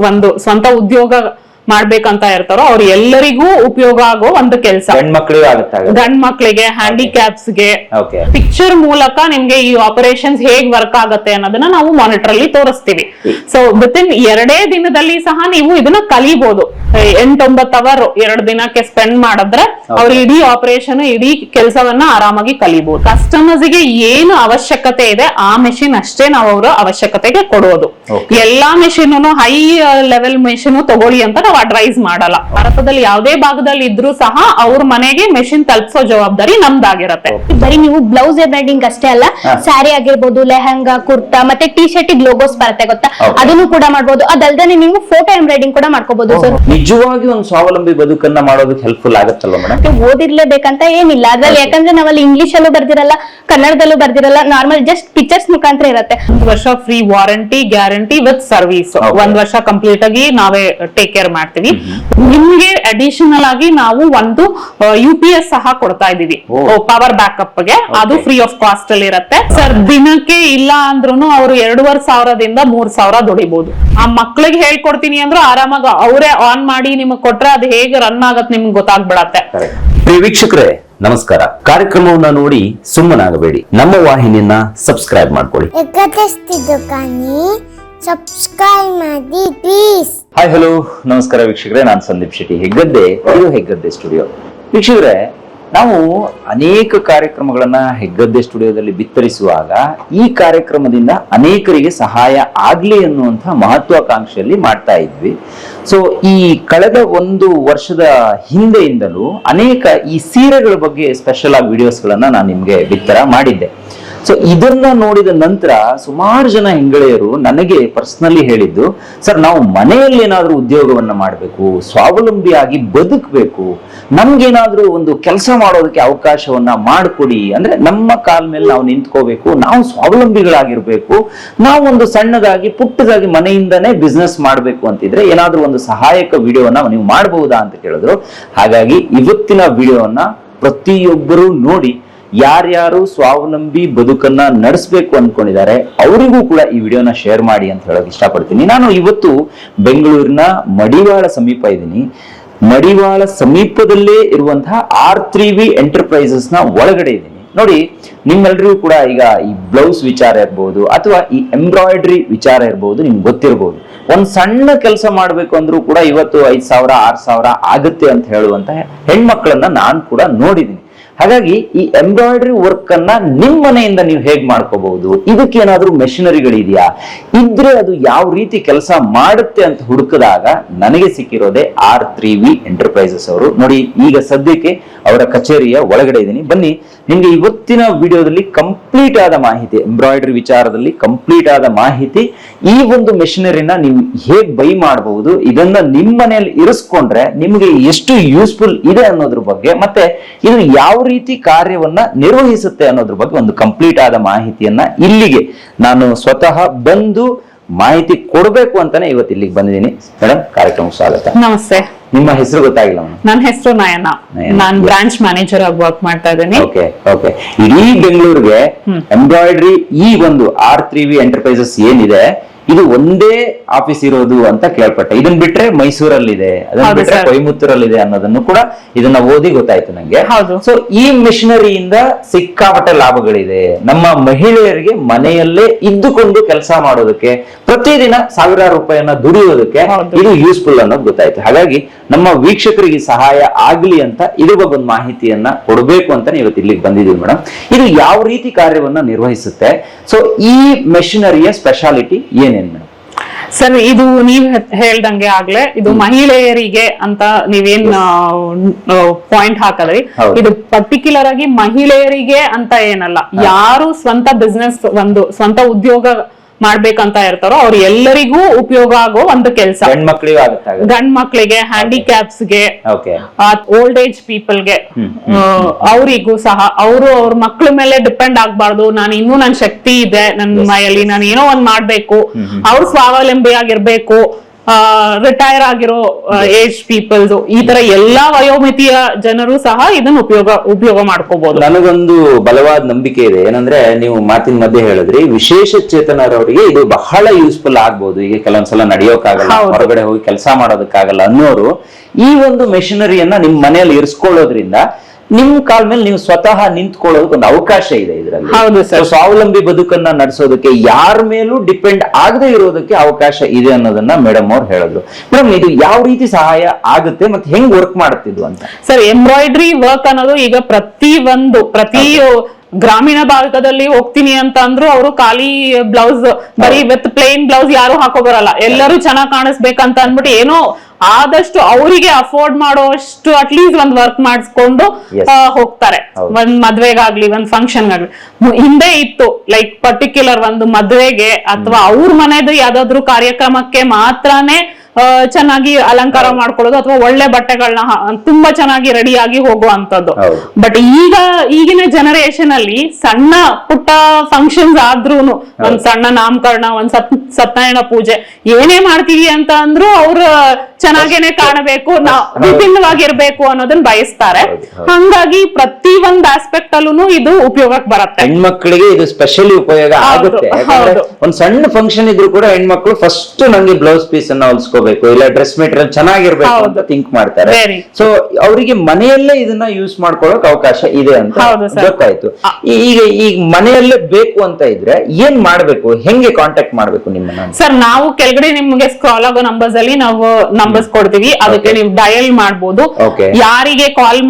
ಒಂದು ಸ್ವಂತ ಉದ್ಯೋಗ ಮಾಡ್ಬೇಕಂತ ಇರ್ತಾರೋ ಅವ್ರ ಎಲ್ಲರಿಗೂ ಉಪಯೋಗ ಆಗೋ ಒಂದು ಕೆಲಸ. ಹೆಣ್ಮಕ್ಳಿಗೆ ಗಂಡ್ ಮಕ್ಳಿಗೆ ಹ್ಯಾಂಡಿಕ್ಯಾಪ್ಸ್ಗೆ. ಪಿಕ್ಚರ್ ಮೂಲಕ ನಿಮ್ಗೆ ಈ ಆಪರೇಷನ್ಸ್ ಹೇಗ್ ವರ್ಕ್ ಆಗತ್ತೆ ಅನ್ನೋದನ್ನ ನಾವು ಮಾನಿಟರ್ ಅಲ್ಲಿ ತೋರಿಸ್ತೀವಿ. ಸೊ ವಿತ್ ಇನ್ ಎರಡೇ ದಿನದಲ್ಲಿ ಸಹ ನೀವು ಇದನ್ನ ಕಲಿಬಹುದು ಎಂಟೊಂಬತ್ತು ಅವರ್ ಎರಡು ದಿನಕ್ಕೆ ಸ್ಪೆಂಡ್ ಮಾಡಿದ್ರೆ ಅವ್ರ ಇಡೀ ಆಪರೇಷನ್ ಇಡೀ ಕೆಲಸವನ್ನ ಆರಾಮಾಗಿ ಕಲಿಬಹುದು ಕಸ್ಟಮರ್ಸ್ಗೆ ಏನು ಅವಶ್ಯಕತೆ ಇದೆ ಆ ಮೆಷಿನ್ ಅಷ್ಟೇ ನಾವು ಅವರ ಅವಶ್ಯಕತೆಗೆ ಕೊಡೋದು. ಎಲ್ಲಾ ಮೆಷಿನ್ ಹೈ ಲೆವೆಲ್ ಮೆಷಿನ್ ತಗೊಳ್ಳಿ ಅಂತ ನಾವು ಅಡ್ವೈಸ್ ಮಾಡಲ್ಲ. ಭಾರತದಲ್ಲಿ ಯಾವುದೇ ಭಾಗದಲ್ಲಿ ಇದ್ರೂ ಸಹ ಅವ್ರ ಮನೆಗೆ ಮೆಷಿನ್ ತಲುಪಿಸೋ ಜವಾಬ್ದಾರಿ ನಮ್ದಾಗಿರತ್ತೆ. ಬರೀ ನೀವು ಬ್ಲೌಸ್ ಎಂಬ್ರಾಯ್ಡಿಂಗ್ ಅಷ್ಟೇ ಅಲ್ಲ. ಸ್ಯಾರಿ ಆಗಿರ್ಬೋದು ಲೆಹಂಗಾ ಕುರ್ತಾ ಮತ್ತೆ ಟಿ ಶರ್ಟ್ ಲೋಗೋಸ್ ಬರುತ್ತೆ ಗೊತ್ತಾ. ಅದನ್ನು ಕೂಡ ಮಾಡಬಹುದು ಅದಲ್ದೇ ನೀವು ಫೋಟೋ ಎಂಬ್ರಾಯ್ಡಿಂಗ್ ಕೂಡ ಮಾಡ್ಕೋಬಹುದು ಸರ್ ನಿಜವಾಗಿ ಒಂದು ಸ್ವಾವಲಂಬಿ ಬದುಕನ್ನ ಮಾಡೋದಕ್ಕೆ ಹೆಲ್ಪ್ಫುಲ್ ಆಗುತ್ತಲ್ಲ ಮೇಡಮ್ ಓದಿರ್ಲೇಬೇಕಂತ ಏನಿಲ್ಲ. ಅದ್ರಲ್ಲಿ ಯಾಕಂದ್ರೆ ನಾವಲ್ಲಿ ಇಂಗ್ಲಿಷ್ ಅಲ್ಲೂ ಬರ್ದಿರಲ್ಲ ಕನ್ನಡದಲ್ಲೂ ಬರ್ದಿರಲ್ಲ ನಾರ್ಮಲ್ ಜಸ್ಟ್ ಪಿಕ್ಚರ್ಸ್ ಮುಖಾಂತರ ಇರುತ್ತೆ. ಒಂದ್ ವರ್ಷ free warranty guarantee with service. ಒಂದ್ ವರ್ಷ ಕಂಪ್ಲೀಟ್ ಆಗಿ ನಾವೇ ಟೇಕ್ ಕೇರ್ ಮಾಡ್ತೀವಿ. ನಿಮ್ಗೆ ಅಡಿಷನಲ್ ಆಗಿ ನಾವು ಒಂದು ಯು ಪಿ ಎಸ್ ಸಹ ಕೊಡ್ತಾ ಇದೀವಿ. ಪವರ್ ಬ್ಯಾಕಪ್ಗೆ. ಅದು ಫ್ರೀ ಆಫ್ ಕಾಸ್ಟ್ ಅಲ್ಲಿ ಇರುತ್ತೆ. ಸರ್ ದಿನಕ್ಕೆ ಇಲ್ಲ ಅಂದ್ರೂ ಅವರು ಎರಡೂವರೆ ಸಾವಿರದಿಂದ ಮೂರ್ ಸಾವಿರ ದುಡಿಬಹುದು ಆ ಮಕ್ಳಿಗೆ ಹೇಳ್ಕೊಡ್ತೀನಿ ಅಂದ್ರೆ ಆರಾಮಾಗಿ ಅವರೇ ಆನ್ ಮಾಡಿ ನಿಮಗ್ ಕೊಟ್ರೆ ಅದು ಹೇಗೆ ರನ್ ಆಗತ್ ನಿಮ್ಗೆ ಗೊತ್ತಾಗ್ಬಿಡತ್ತೆ. ವೀಕ್ಷಕರೇ ನಮಸ್ಕಾರ. ಕಾರ್ಯಕ್ರಮವನ್ನ ನೋಡಿ ಸುಮ್ಮನಾಗಬೇಡಿ. ನಮ್ಮ ವಾಹಿನಿಯನ್ನ ಸಬ್ಸ್ಕ್ರೈಬ್ ಮಾಡ್ಕೊಳ್ಳಿ. ಸಬ್ಸ್ಕ್ರೈಬ್ ಮಾಡಿ ಪ್ಲೀಸ್ ಹಾಯ್ ಹಲೋ ನಮಸ್ಕಾರ ವೀಕ್ಷಕರೇ, ನಾನು ಸಂದೀಪ್ ಶೆಟ್ಟಿ, ಹೆಗ್ಗದ್ದೆ, ಇದು ಹೆಗ್ಗದ್ದೆ ಸ್ಟುಡಿಯೋ. ವೀಕ್ಷಕರೇ, ನಾವು ಅನೇಕ ಕಾರ್ಯಕ್ರಮಗಳನ್ನ ಹೆಗ್ಗದ್ದೆ ಸ್ಟುಡಿಯೋದಲ್ಲಿ ಬಿತ್ತರಿಸುವಾಗ ಈ ಕಾರ್ಯಕ್ರಮದಿಂದ ಅನೇಕರಿಗೆ ಸಹಾಯ ಆಗ್ಲಿ ಅನ್ನುವಂತಹ ಮಹತ್ವಾಕಾಂಕ್ಷೆಯಲ್ಲಿ ಮಾಡ್ತಾ ಇದ್ವಿ. ಸೊ ಈ ಕಳೆದ ಒಂದು ವರ್ಷದ ಹಿಂದೆಯಿಂದಲೂ ಅನೇಕ ಈ ಸೀರೆಗಳ ಬಗ್ಗೆ ಸ್ಪೆಷಲ್ ಆಗಿ ವಿಡಿಯೋಸ್ಗಳನ್ನ ನಾನು ನಿಮ್ಗೆ ಬಿತ್ತರ ಮಾಡಿದ್ದೆ. ಸೊ ಇದನ್ನ ನೋಡಿದ ನಂತರ ಸುಮಾರು ಜನ ಹೆಂಗಳೆಯರು ನನಗೆ ಪರ್ಸನಲಿ ಹೇಳಿದ್ದು, ಸರ್, ನಾವು ಮನೆಯಲ್ಲಿ ಏನಾದ್ರೂ ಉದ್ಯೋಗವನ್ನ ಮಾಡಬೇಕು, ಸ್ವಾವಲಂಬಿಯಾಗಿ ಬದುಕಬೇಕು, ನಮ್ಗೇನಾದ್ರೂ ಒಂದು ಕೆಲಸ ಮಾಡೋದಕ್ಕೆ ಅವಕಾಶವನ್ನ ಮಾಡಿಕೊಡಿ. ಅಂದ್ರೆ ನಮ್ಮ ಕಾಲ್ ಮೇಲೆ ನಾವು ನಿಂತ್ಕೋಬೇಕು, ನಾವು ಸ್ವಾವಲಂಬಿಗಳಾಗಿರ್ಬೇಕು, ನಾವು ಒಂದು ಸಣ್ಣದಾಗಿ, ಪುಟ್ಟದಾಗಿ ಮನೆಯಿಂದನೇ ಬಿಸ್ನೆಸ್ ಮಾಡಬೇಕು ಅಂತಿದ್ರೆ ಏನಾದ್ರೂ ಒಂದು ಸಹಾಯಕ ವಿಡಿಯೋವನ್ನ ನೀವು ಮಾಡಬಹುದಾ ಅಂತ ಕೇಳಿದ್ರು. ಹಾಗಾಗಿ, ಇವತ್ತಿನ ವಿಡಿಯೋವನ್ನ ಪ್ರತಿಯೊಬ್ಬರು ನೋಡಿ ಯಾರ್ಯಾರು ಸ್ವಾವಲಂಬಿ ಬದುಕನ್ನ ನಡೆಸಬೇಕು ಅನ್ಕೊಂಡಿದ್ದಾರೆ, ಅವರಿಗೂ ಕೂಡ ಈ ವಿಡಿಯೋನ ಶೇರ್ ಮಾಡಿ ಅಂತ ಹೇಳೋಕೆ ಇಷ್ಟಪಡ್ತೀನಿ. ನಾನು ಇವತ್ತು ಬೆಂಗಳೂರಿನ ಮಡಿವಾಳ ಸಮೀಪ ಇದ್ದೀನಿ. ಮಡಿವಾಳ ಸಮೀಪದಲ್ಲೇ ಇರುವಂತಹ ಆರ್ ತ್ರೀ ವಿ ಎಂಟರ್ಪ್ರೈಸಸ್ನ ಒಳಗಡೆ ಇದ್ದೀನಿ. ನೋಡಿ ನಿಮ್ಮೆಲ್ಲರಿಗೂ ಕೂಡ ಈಗ ಈ ಬ್ಲೌಸ್ ವಿಚಾರ ಇರ್ಬೋದು ಅಥವಾ ಈ ಎಂಬ್ರಾಯ್ಡ್ರಿ ವಿಚಾರ ಇರ್ಬೋದು, ನಿಮ್ಗೆ ಗೊತ್ತಿರ್ಬೋದು. ಒಂದು ಸಣ್ಣ ಕೆಲಸ ಮಾಡಬೇಕು ಅಂದ್ರೂ ಕೂಡ ಇವತ್ತು ಐದು ಸಾವಿರ, ಆರು ಸಾವಿರ ಆಗುತ್ತೆ ಅಂತ ಹೇಳುವಂತಹ ಹೆಣ್ಮಕ್ಳನ್ನ ನಾನು ಕೂಡ ನೋಡಿದ್ದೀನಿ. ಹಾಗಾಗಿ ಈ ಎಂಬ್ರಾಯ್ಡ್ರಿ ವರ್ಕ್ ಅನ್ನ ನಿಮ್ಮ ಮನೆಯಿಂದ ನೀವು ಹೇಗ್ ಮಾಡ್ಕೋಬಹುದು? ಇದಕ್ಕೆ ಏನಾದರೂ ಮೆಷಿನರಿಗಳಿದೆಯಾ? ಇದ್ರೆ ಅದು ಯಾವ ರೀತಿ ಕೆಲಸ ಮಾಡುತ್ತೆ ಅಂತ ಹುಡುಕಿದಾಗ ನನಗೆ ಸಿಕ್ಕಿರೋದೇ ಆರ್ ತ್ರೀ ವಿ ಎಂಟರ್ಪ್ರೈಸಸ್ ಅವರು. ನೋಡಿ, ಈಗ ಸದ್ಯಕ್ಕೆ ಅವರ ಕಚೇರಿಯ ಒಳಗಡೆ ಇದ್ದೀನಿ. ಬನ್ನಿ ನಿಮ್ಗೆ ಇವತ್ತಿನ ವಿಡಿಯೋದಲ್ಲಿ ಕಂಪ್ಲೀಟ್ ಆದ ಮಾಹಿತಿ ಎಂಬ್ರಾಯ್ಡ್ರಿ ವಿಚಾರದಲ್ಲಿ ಕಂಪ್ಲೀಟ್ ಆದ ಮಾಹಿತಿ, ಈ ಒಂದು ಮೆಷಿನರಿನ ನೀವು ಹೇಗೆ ಬೈ ಮಾಡಬಹುದು, ಇದನ್ನ ನಿಮ್ಮ ಮನೆಯಲ್ಲಿ ಇರಿಸ್ಕೊಂಡ್ರೆ ನಿಮಗೆ ಎಷ್ಟು ಯೂಸ್ಫುಲ್ ಇದೆ ಅನ್ನೋದ್ರ ಬಗ್ಗೆ, ಮತ್ತೆ ಇದು ಯಾವ ರೀತಿ ಕಾರ್ಯವನ್ನ ನಿರ್ವಹಿಸುತ್ತೆ ಅನ್ನೋದ್ರ ಬಗ್ಗೆ ಒಂದು ಕಂಪ್ಲೀಟ್ ಆದ ಮಾಹಿತಿಯನ್ನ ಇಲ್ಲಿಗೆ ನಾನು ಸ್ವತಃ ಬಂದು ಮಾಹಿತಿ ಕೊಡಬೇಕು ಅಂತಾನೆ ಇವತ್ತು ಇಲ್ಲಿಗೆ ಬಂದಿದ್ದೀನಿ. ಮೇಡಮ್ ಕಾರ್ಯಕ್ರಮ ಸ್ವಾಗತ. ನಮಸ್ತೆ. ನಿಮ್ಮ ಹೆಸರು ಗೊತ್ತಾಗಿಲ್ಲ ನನ್ನ ಹೆಸರು ನಯನ. ನಾನು ನಾನ್ ಬ್ರಾಂಚ್ ಮ್ಯಾನೇಜರ್ ಆಗಿ ವರ್ಕ್ ಮಾಡ್ತಾ ಇದ್ದೀನಿ. ಓಕೆ ಓಕೆ ಇಡೀ ಬೆಂಗಳೂರಿಗೆ ಎಂಬ್ರಾಯ್ಡ್ರಿ ಈ ಒಂದು ಆರ್ ತ್ರೀ ವಿ ಎಂಟರ್ಪ್ರೈಸಸ್ ಏನಿದೆ ಇದು ಒಂದೇ ಆಫೀಸ್ ಇರೋದು ಅಂತ ಕೇಳ್ಪಟ್ಟೆ. ಇದನ್ ಬಿಟ್ರೆ ಮೈಸೂರಲ್ಲಿದೆ ಅದನ್ನ ಬಿಟ್ರೆ. ಕೊಯಮತ್ತೂರಲ್ಲಿದೆ ಅನ್ನೋದನ್ನು ಕೂಡ ಇದನ್ನ ಓದಿ ಗೊತ್ತಾಯ್ತು ನಂಗೆ. ಹೌದು. ಸೊ ಈ ಮಿಷನರಿಯಿಂದ ಸಿಕ್ಕಾಪಟ್ಟೆ ಲಾಭಗಳಿದೆ. ನಮ್ಮ ಮಹಿಳೆಯರಿಗೆ ಮನೆಯಲ್ಲೇ ಇದ್ದುಕೊಂಡು ಕೆಲಸ ಮಾಡೋದಕ್ಕೆ ಪ್ರತಿದಿನ ಸಾವಿರಾರು ರೂಪಾಯಿಯನ್ನ ದುಡಿಯೋದಕ್ಕೆ ಇದು ಯೂಸ್ಫುಲ್ ಅನ್ನೋದು ಗೊತ್ತಾಯ್ತು. ಹಾಗಾಗಿ ನಮ್ಮ ವೀಕ್ಷಕರಿಗೆ ಸಹಾಯ ಆಗ್ಲಿ ಅಂತ ಇದು ಬಗ್ಗೆ ಒಂದು ಮಾಹಿತಿಯನ್ನ ಕೊಡಬೇಕು ಅಂತ ಇವತ್ತು ಇಲ್ಲಿಗೆ ಬಂದಿದ್ದೀವಿ ಮೇಡಮ್. ಇದು ಯಾವ ರೀತಿ ಕಾರ್ಯವನ್ನ ನಿರ್ವಹಿಸುತ್ತೆ? ಸೊ ಈ ಮೆಷಿನರಿಯ ಸ್ಪೆಷಾಲಿಟಿ ಏನೇನು? ಮೇಡಮ್ ಸರ್ ಇದು ನೀವ್ ಹೇಳ್ದಂಗೆ ಆಗ್ಲೇ ಇದು ಮಹಿಳೆಯರಿಗೆ ಅಂತ ನೀವೇನ್ ಪಾಯಿಂಟ್ ಹಾಕದ್ರಿ. ಇದು ಪರ್ಟಿಕ್ಯುಲರ್ ಆಗಿ ಮಹಿಳೆಯರಿಗೆ ಅಂತ ಏನಲ್ಲ. ಯಾರು ಸ್ವಂತ ಬಿಸ್ನೆಸ್ ಒಂದು ಸ್ವಂತ ಉದ್ಯೋಗ ಮಾಡ್ಬೇಕಂತ ಇರ್ತಾರೋ ಅವ್ರ ಎಲ್ಲರಿಗೂ ಉಪಯೋಗ ಆಗೋ ಒಂದು ಕೆಲಸ. ಹೆಣ್ಮಕ್ಳಿಗೂ ಆಗುತ್ತೆ ಗಂಡ್ ಮಕ್ಳಿಗೆ ಹ್ಯಾಂಡಿಕ್ಯಾಪ್ಸ್ಗೆ ಓಲ್ಡ್ ಏಜ್ ಪೀಪಲ್ಗೆ ಅವರಿಗೂ ಸಹ ಅವರು ಅವ್ರ ಮಕ್ಳ ಮೇಲೆ ಡಿಪೆಂಡ್ ಆಗ್ಬಾರ್ದು. ನಾನು ಇನ್ನೂ ನನ್ ಶಕ್ತಿ ಇದೆ. ನನ್ನ ಮೈಯಲ್ಲಿ ನಾನು ಏನೋ ಒಂದ್ ಮಾಡ್ಬೇಕು. ಅವ್ರು ಸ್ವಾವಲಂಬಿಯಾಗಿರ್ಬೇಕು. ರಿಟೈರ್ ಆಗಿರೋ ಏಜ್ ಪೀಪಲ್ಸ್ ಈ ತರ ಎಲ್ಲಾ ವಯೋಮಿತಿಯ ಜನರು ಸಹ ಇದನ್ನ ಉಪಯೋಗ ಉಪಯೋಗ ಮಾಡ್ಕೋಬಹುದು ನನಗೊಂದು ಬಲವಾದ ನಂಬಿಕೆ ಇದೆ. ಏನಂದ್ರೆ ನೀವು ಮಾತಿನ ಮಧ್ಯೆ ಹೇಳಿದ್ರಿ ವಿಶೇಷ ಚೇತನರವರಿಗೆ ಇದು ಬಹಳ ಯೂಸ್ಫುಲ್ ಆಗ್ಬಹುದು ಈಗ ಕೆಲವೊಂದ್ಸಲ ನಡೆಯೋಕ್ಕಾಗಲ್ಲ. ಹೊರಗಡೆ ಹೋಗಿ ಕೆಲಸ ಮಾಡೋದಕ್ಕಾಗಲ್ಲ ಅನ್ನೋರು ಈ ಒಂದು ಮೆಷಿನರಿಯನ್ನ ನಿಮ್ ಮನೆಯಲ್ಲಿ ಇರಿಸ್ಕೊಳ್ಳೋದ್ರಿಂದ ನಿಮ್ ಕಾಲ್ ಮೇಲೆ ನೀವು ಸ್ವತಃ ನಿಂತ್ಕೊಳ್ಳೋದಕ್ಕೆ ಒಂದು ಅವಕಾಶ ಇದೆ ಇದರಲ್ಲಿ. ಹೌದು ಸರ್. ಸ್ವಾವಲಂಬಿ ಬದುಕನ್ನ ನಡೆಸೋದಕ್ಕೆ ಯಾರ ಮೇಲೂ ಡಿಪೆಂಡ್ ಆಗದೆ ಇರೋದಕ್ಕೆ ಅವಕಾಶ ಇದೆ ಅನ್ನೋದನ್ನ ಮೇಡಮ್ ಅವ್ರು ಹೇಳಿದ್ರು. ಮೇಡಮ್ ಇದು ಯಾವ ರೀತಿ ಸಹಾಯ ಆಗುತ್ತೆ ಮತ್ತೆ ಹೆಂಗ್ ವರ್ಕ್ ಮಾಡ್ತಿದ್ವು ಅಂತ? ಸರ್ ಎಂಬ್ರಾಯ್ಡ್ರಿ ವರ್ಕ್ ಅನ್ನೋದು ಈಗ ಪ್ರತಿ ಒಂದು ಪ್ರತಿ ಗ್ರಾಮೀಣ ಭಾಗದಲ್ಲಿ ಹೋಗ್ತೀನಿ ಅಂತ ಅಂದ್ರು ಅವರು ಖಾಲಿ ಬ್ಲೌಸ್ ಬರೀ ವಿತ್ ಪ್ಲೇನ್ ಬ್ಲೌಸ್ ಯಾರು ಹಾಕೋ ಬರಲ್ಲ ಎಲ್ಲರೂ ಚೆನ್ನಾಗಿ ಕಾಣಿಸ್ಬೇಕಂತ ಅಂದ್ಬಿಟ್ಟು ಏನೋ ಆದಷ್ಟು ಅವರಿಗೆ ಅಫೋರ್ಡ್ ಮಾಡೋಷ್ಟು ಅಟ್ಲೀಸ್ಟ್ ಒಂದ್ ವರ್ಕ್ ಮಾಡಿಸ್ಕೊಂಡು ಹೋಗ್ತಾರೆ. ಒಂದ್ ಮದ್ವೆಗಾಗ್ಲಿ ಒಂದ್ ಫಂಕ್ಷನ್ ಆಗ್ಲಿ. ಹಿಂದೆ ಇತ್ತು ಲೈಕ್ ಪರ್ಟಿಕ್ಯುಲರ್ ಒಂದು ಮದ್ವೆಗೆ ಅಥವಾ ಅವ್ರ ಮನೆದು ಯಾವ್ದಾದ್ರು ಕಾರ್ಯಕ್ರಮಕ್ಕೆ ಮಾತ್ರನೇ ಚೆನ್ನಾಗಿ ಅಲಂಕಾರ ಮಾಡ್ಕೊಳ್ಳೋದು ಅಥವಾ ಒಳ್ಳೆ ಬಟ್ಟೆಗಳನ್ನ ತುಂಬಾ ಚೆನ್ನಾಗಿ ರೆಡಿ ಆಗಿ ಹೋಗುವಂತದ್ದು ಬಟ್ ಈಗ ಈಗಿನ ಜನರೇಷನ್ ಅಲ್ಲಿ ಸಣ್ಣ ಪುಟ್ಟ ಫಂಕ್ಷನ್ಸ್ ಆದ್ರೂನು ಒಂದ್ ಸಣ್ಣ ನಾಮಕರಣ ಒಂದ್ ಸತ್ ಸತ್ಯನಾರಾಯಣ ಪೂಜೆ ಏನೇ ಮಾಡ್ತೀವಿ ಅಂತ ಅಂದ್ರು ಅವ್ರ ಚೆನ್ನಾಗೇನೆ ಕಾಣಬೇಕು ನಾವು ವಿಭಿನ್ನವಾಗಿರ್ಬೇಕು ಅನ್ನೋದನ್ನ ಬಯಸ್ತಾರೆ. ಹಂಗಾಗಿ ಪ್ರತಿ ಒಂದ್ ಆಸ್ಪೆಕ್ಟ್ ಅಲ್ಲೂ ಇದು ಉಪಯೋಗಕ್ಕೆ ಬರುತ್ತೆ. ಹೆಣ್ಮಕ್ಳಿಗೆ ಇದು ಸ್ಪೆಷಲಿ ಉಪಯೋಗ ಆಗುತ್ತೆ. ಒಂದ್ ಸಣ್ಣ ಫಂಕ್ಷನ್ ಇದ್ರು ಕೂಡ ಹೆಣ್ಮಕ್ಳು ಫಸ್ಟ್ ನಂಗೆ ಬ್ಲೌಸ್ ಪೀಸ್ ಅನ್ನ ಹೊಲ್ಸ್ಕೋಬೇಕು ಇಲ್ಲ ಡ್ರೆಸ್ ಮೆಟೀರಿಯಲ್ ಚೆನ್ನಾಗಿರ್ಬೇಕು ಅಂತ ಥಿಂಕ್ ಮಾಡ್ತಾರೆ. ಸೊ ಅವರಿಗೆ ಮನೆಯಲ್ಲೇ ಇದನ್ನ ಯೂಸ್ ಮಾಡ್ಕೊಳ್ಳೋಕೆ ಅವಕಾಶ ಇದೆ ಅಂತ ಗೊತ್ತಾಯ್ತು. ಈಗ ಈಗ ಮನೆಯಲ್ಲೇ ಬೇಕು ಅಂತ ಇದ್ರೆ ಏನ್ ಮಾಡ್ಬೇಕು? ಹೆಂಗೆ ಕಾಂಟ್ಯಾಕ್ಟ್ ಮಾಡ್ಬೇಕು ನಿಮ್ಮನ್ನ? ಸರ್ ನಾವು ಕೆಳಗಡೆ ನಿಮ್ಗೆ ಸ್ಕ್ರಾಲ್ ಆಗೋ ನಂಬರ್ಸ್ ಅಲ್ಲಿ ನಾವು ನಂಬರ್ಸ್ ಕೊಡ್ತೀವಿ. ಅದಕ್ಕೆ ನೀವು ಡಯಲ್ ಮಾಡ್ಬೋದು. Okay. ಯಾರಿಗೆ ಕಾಲ್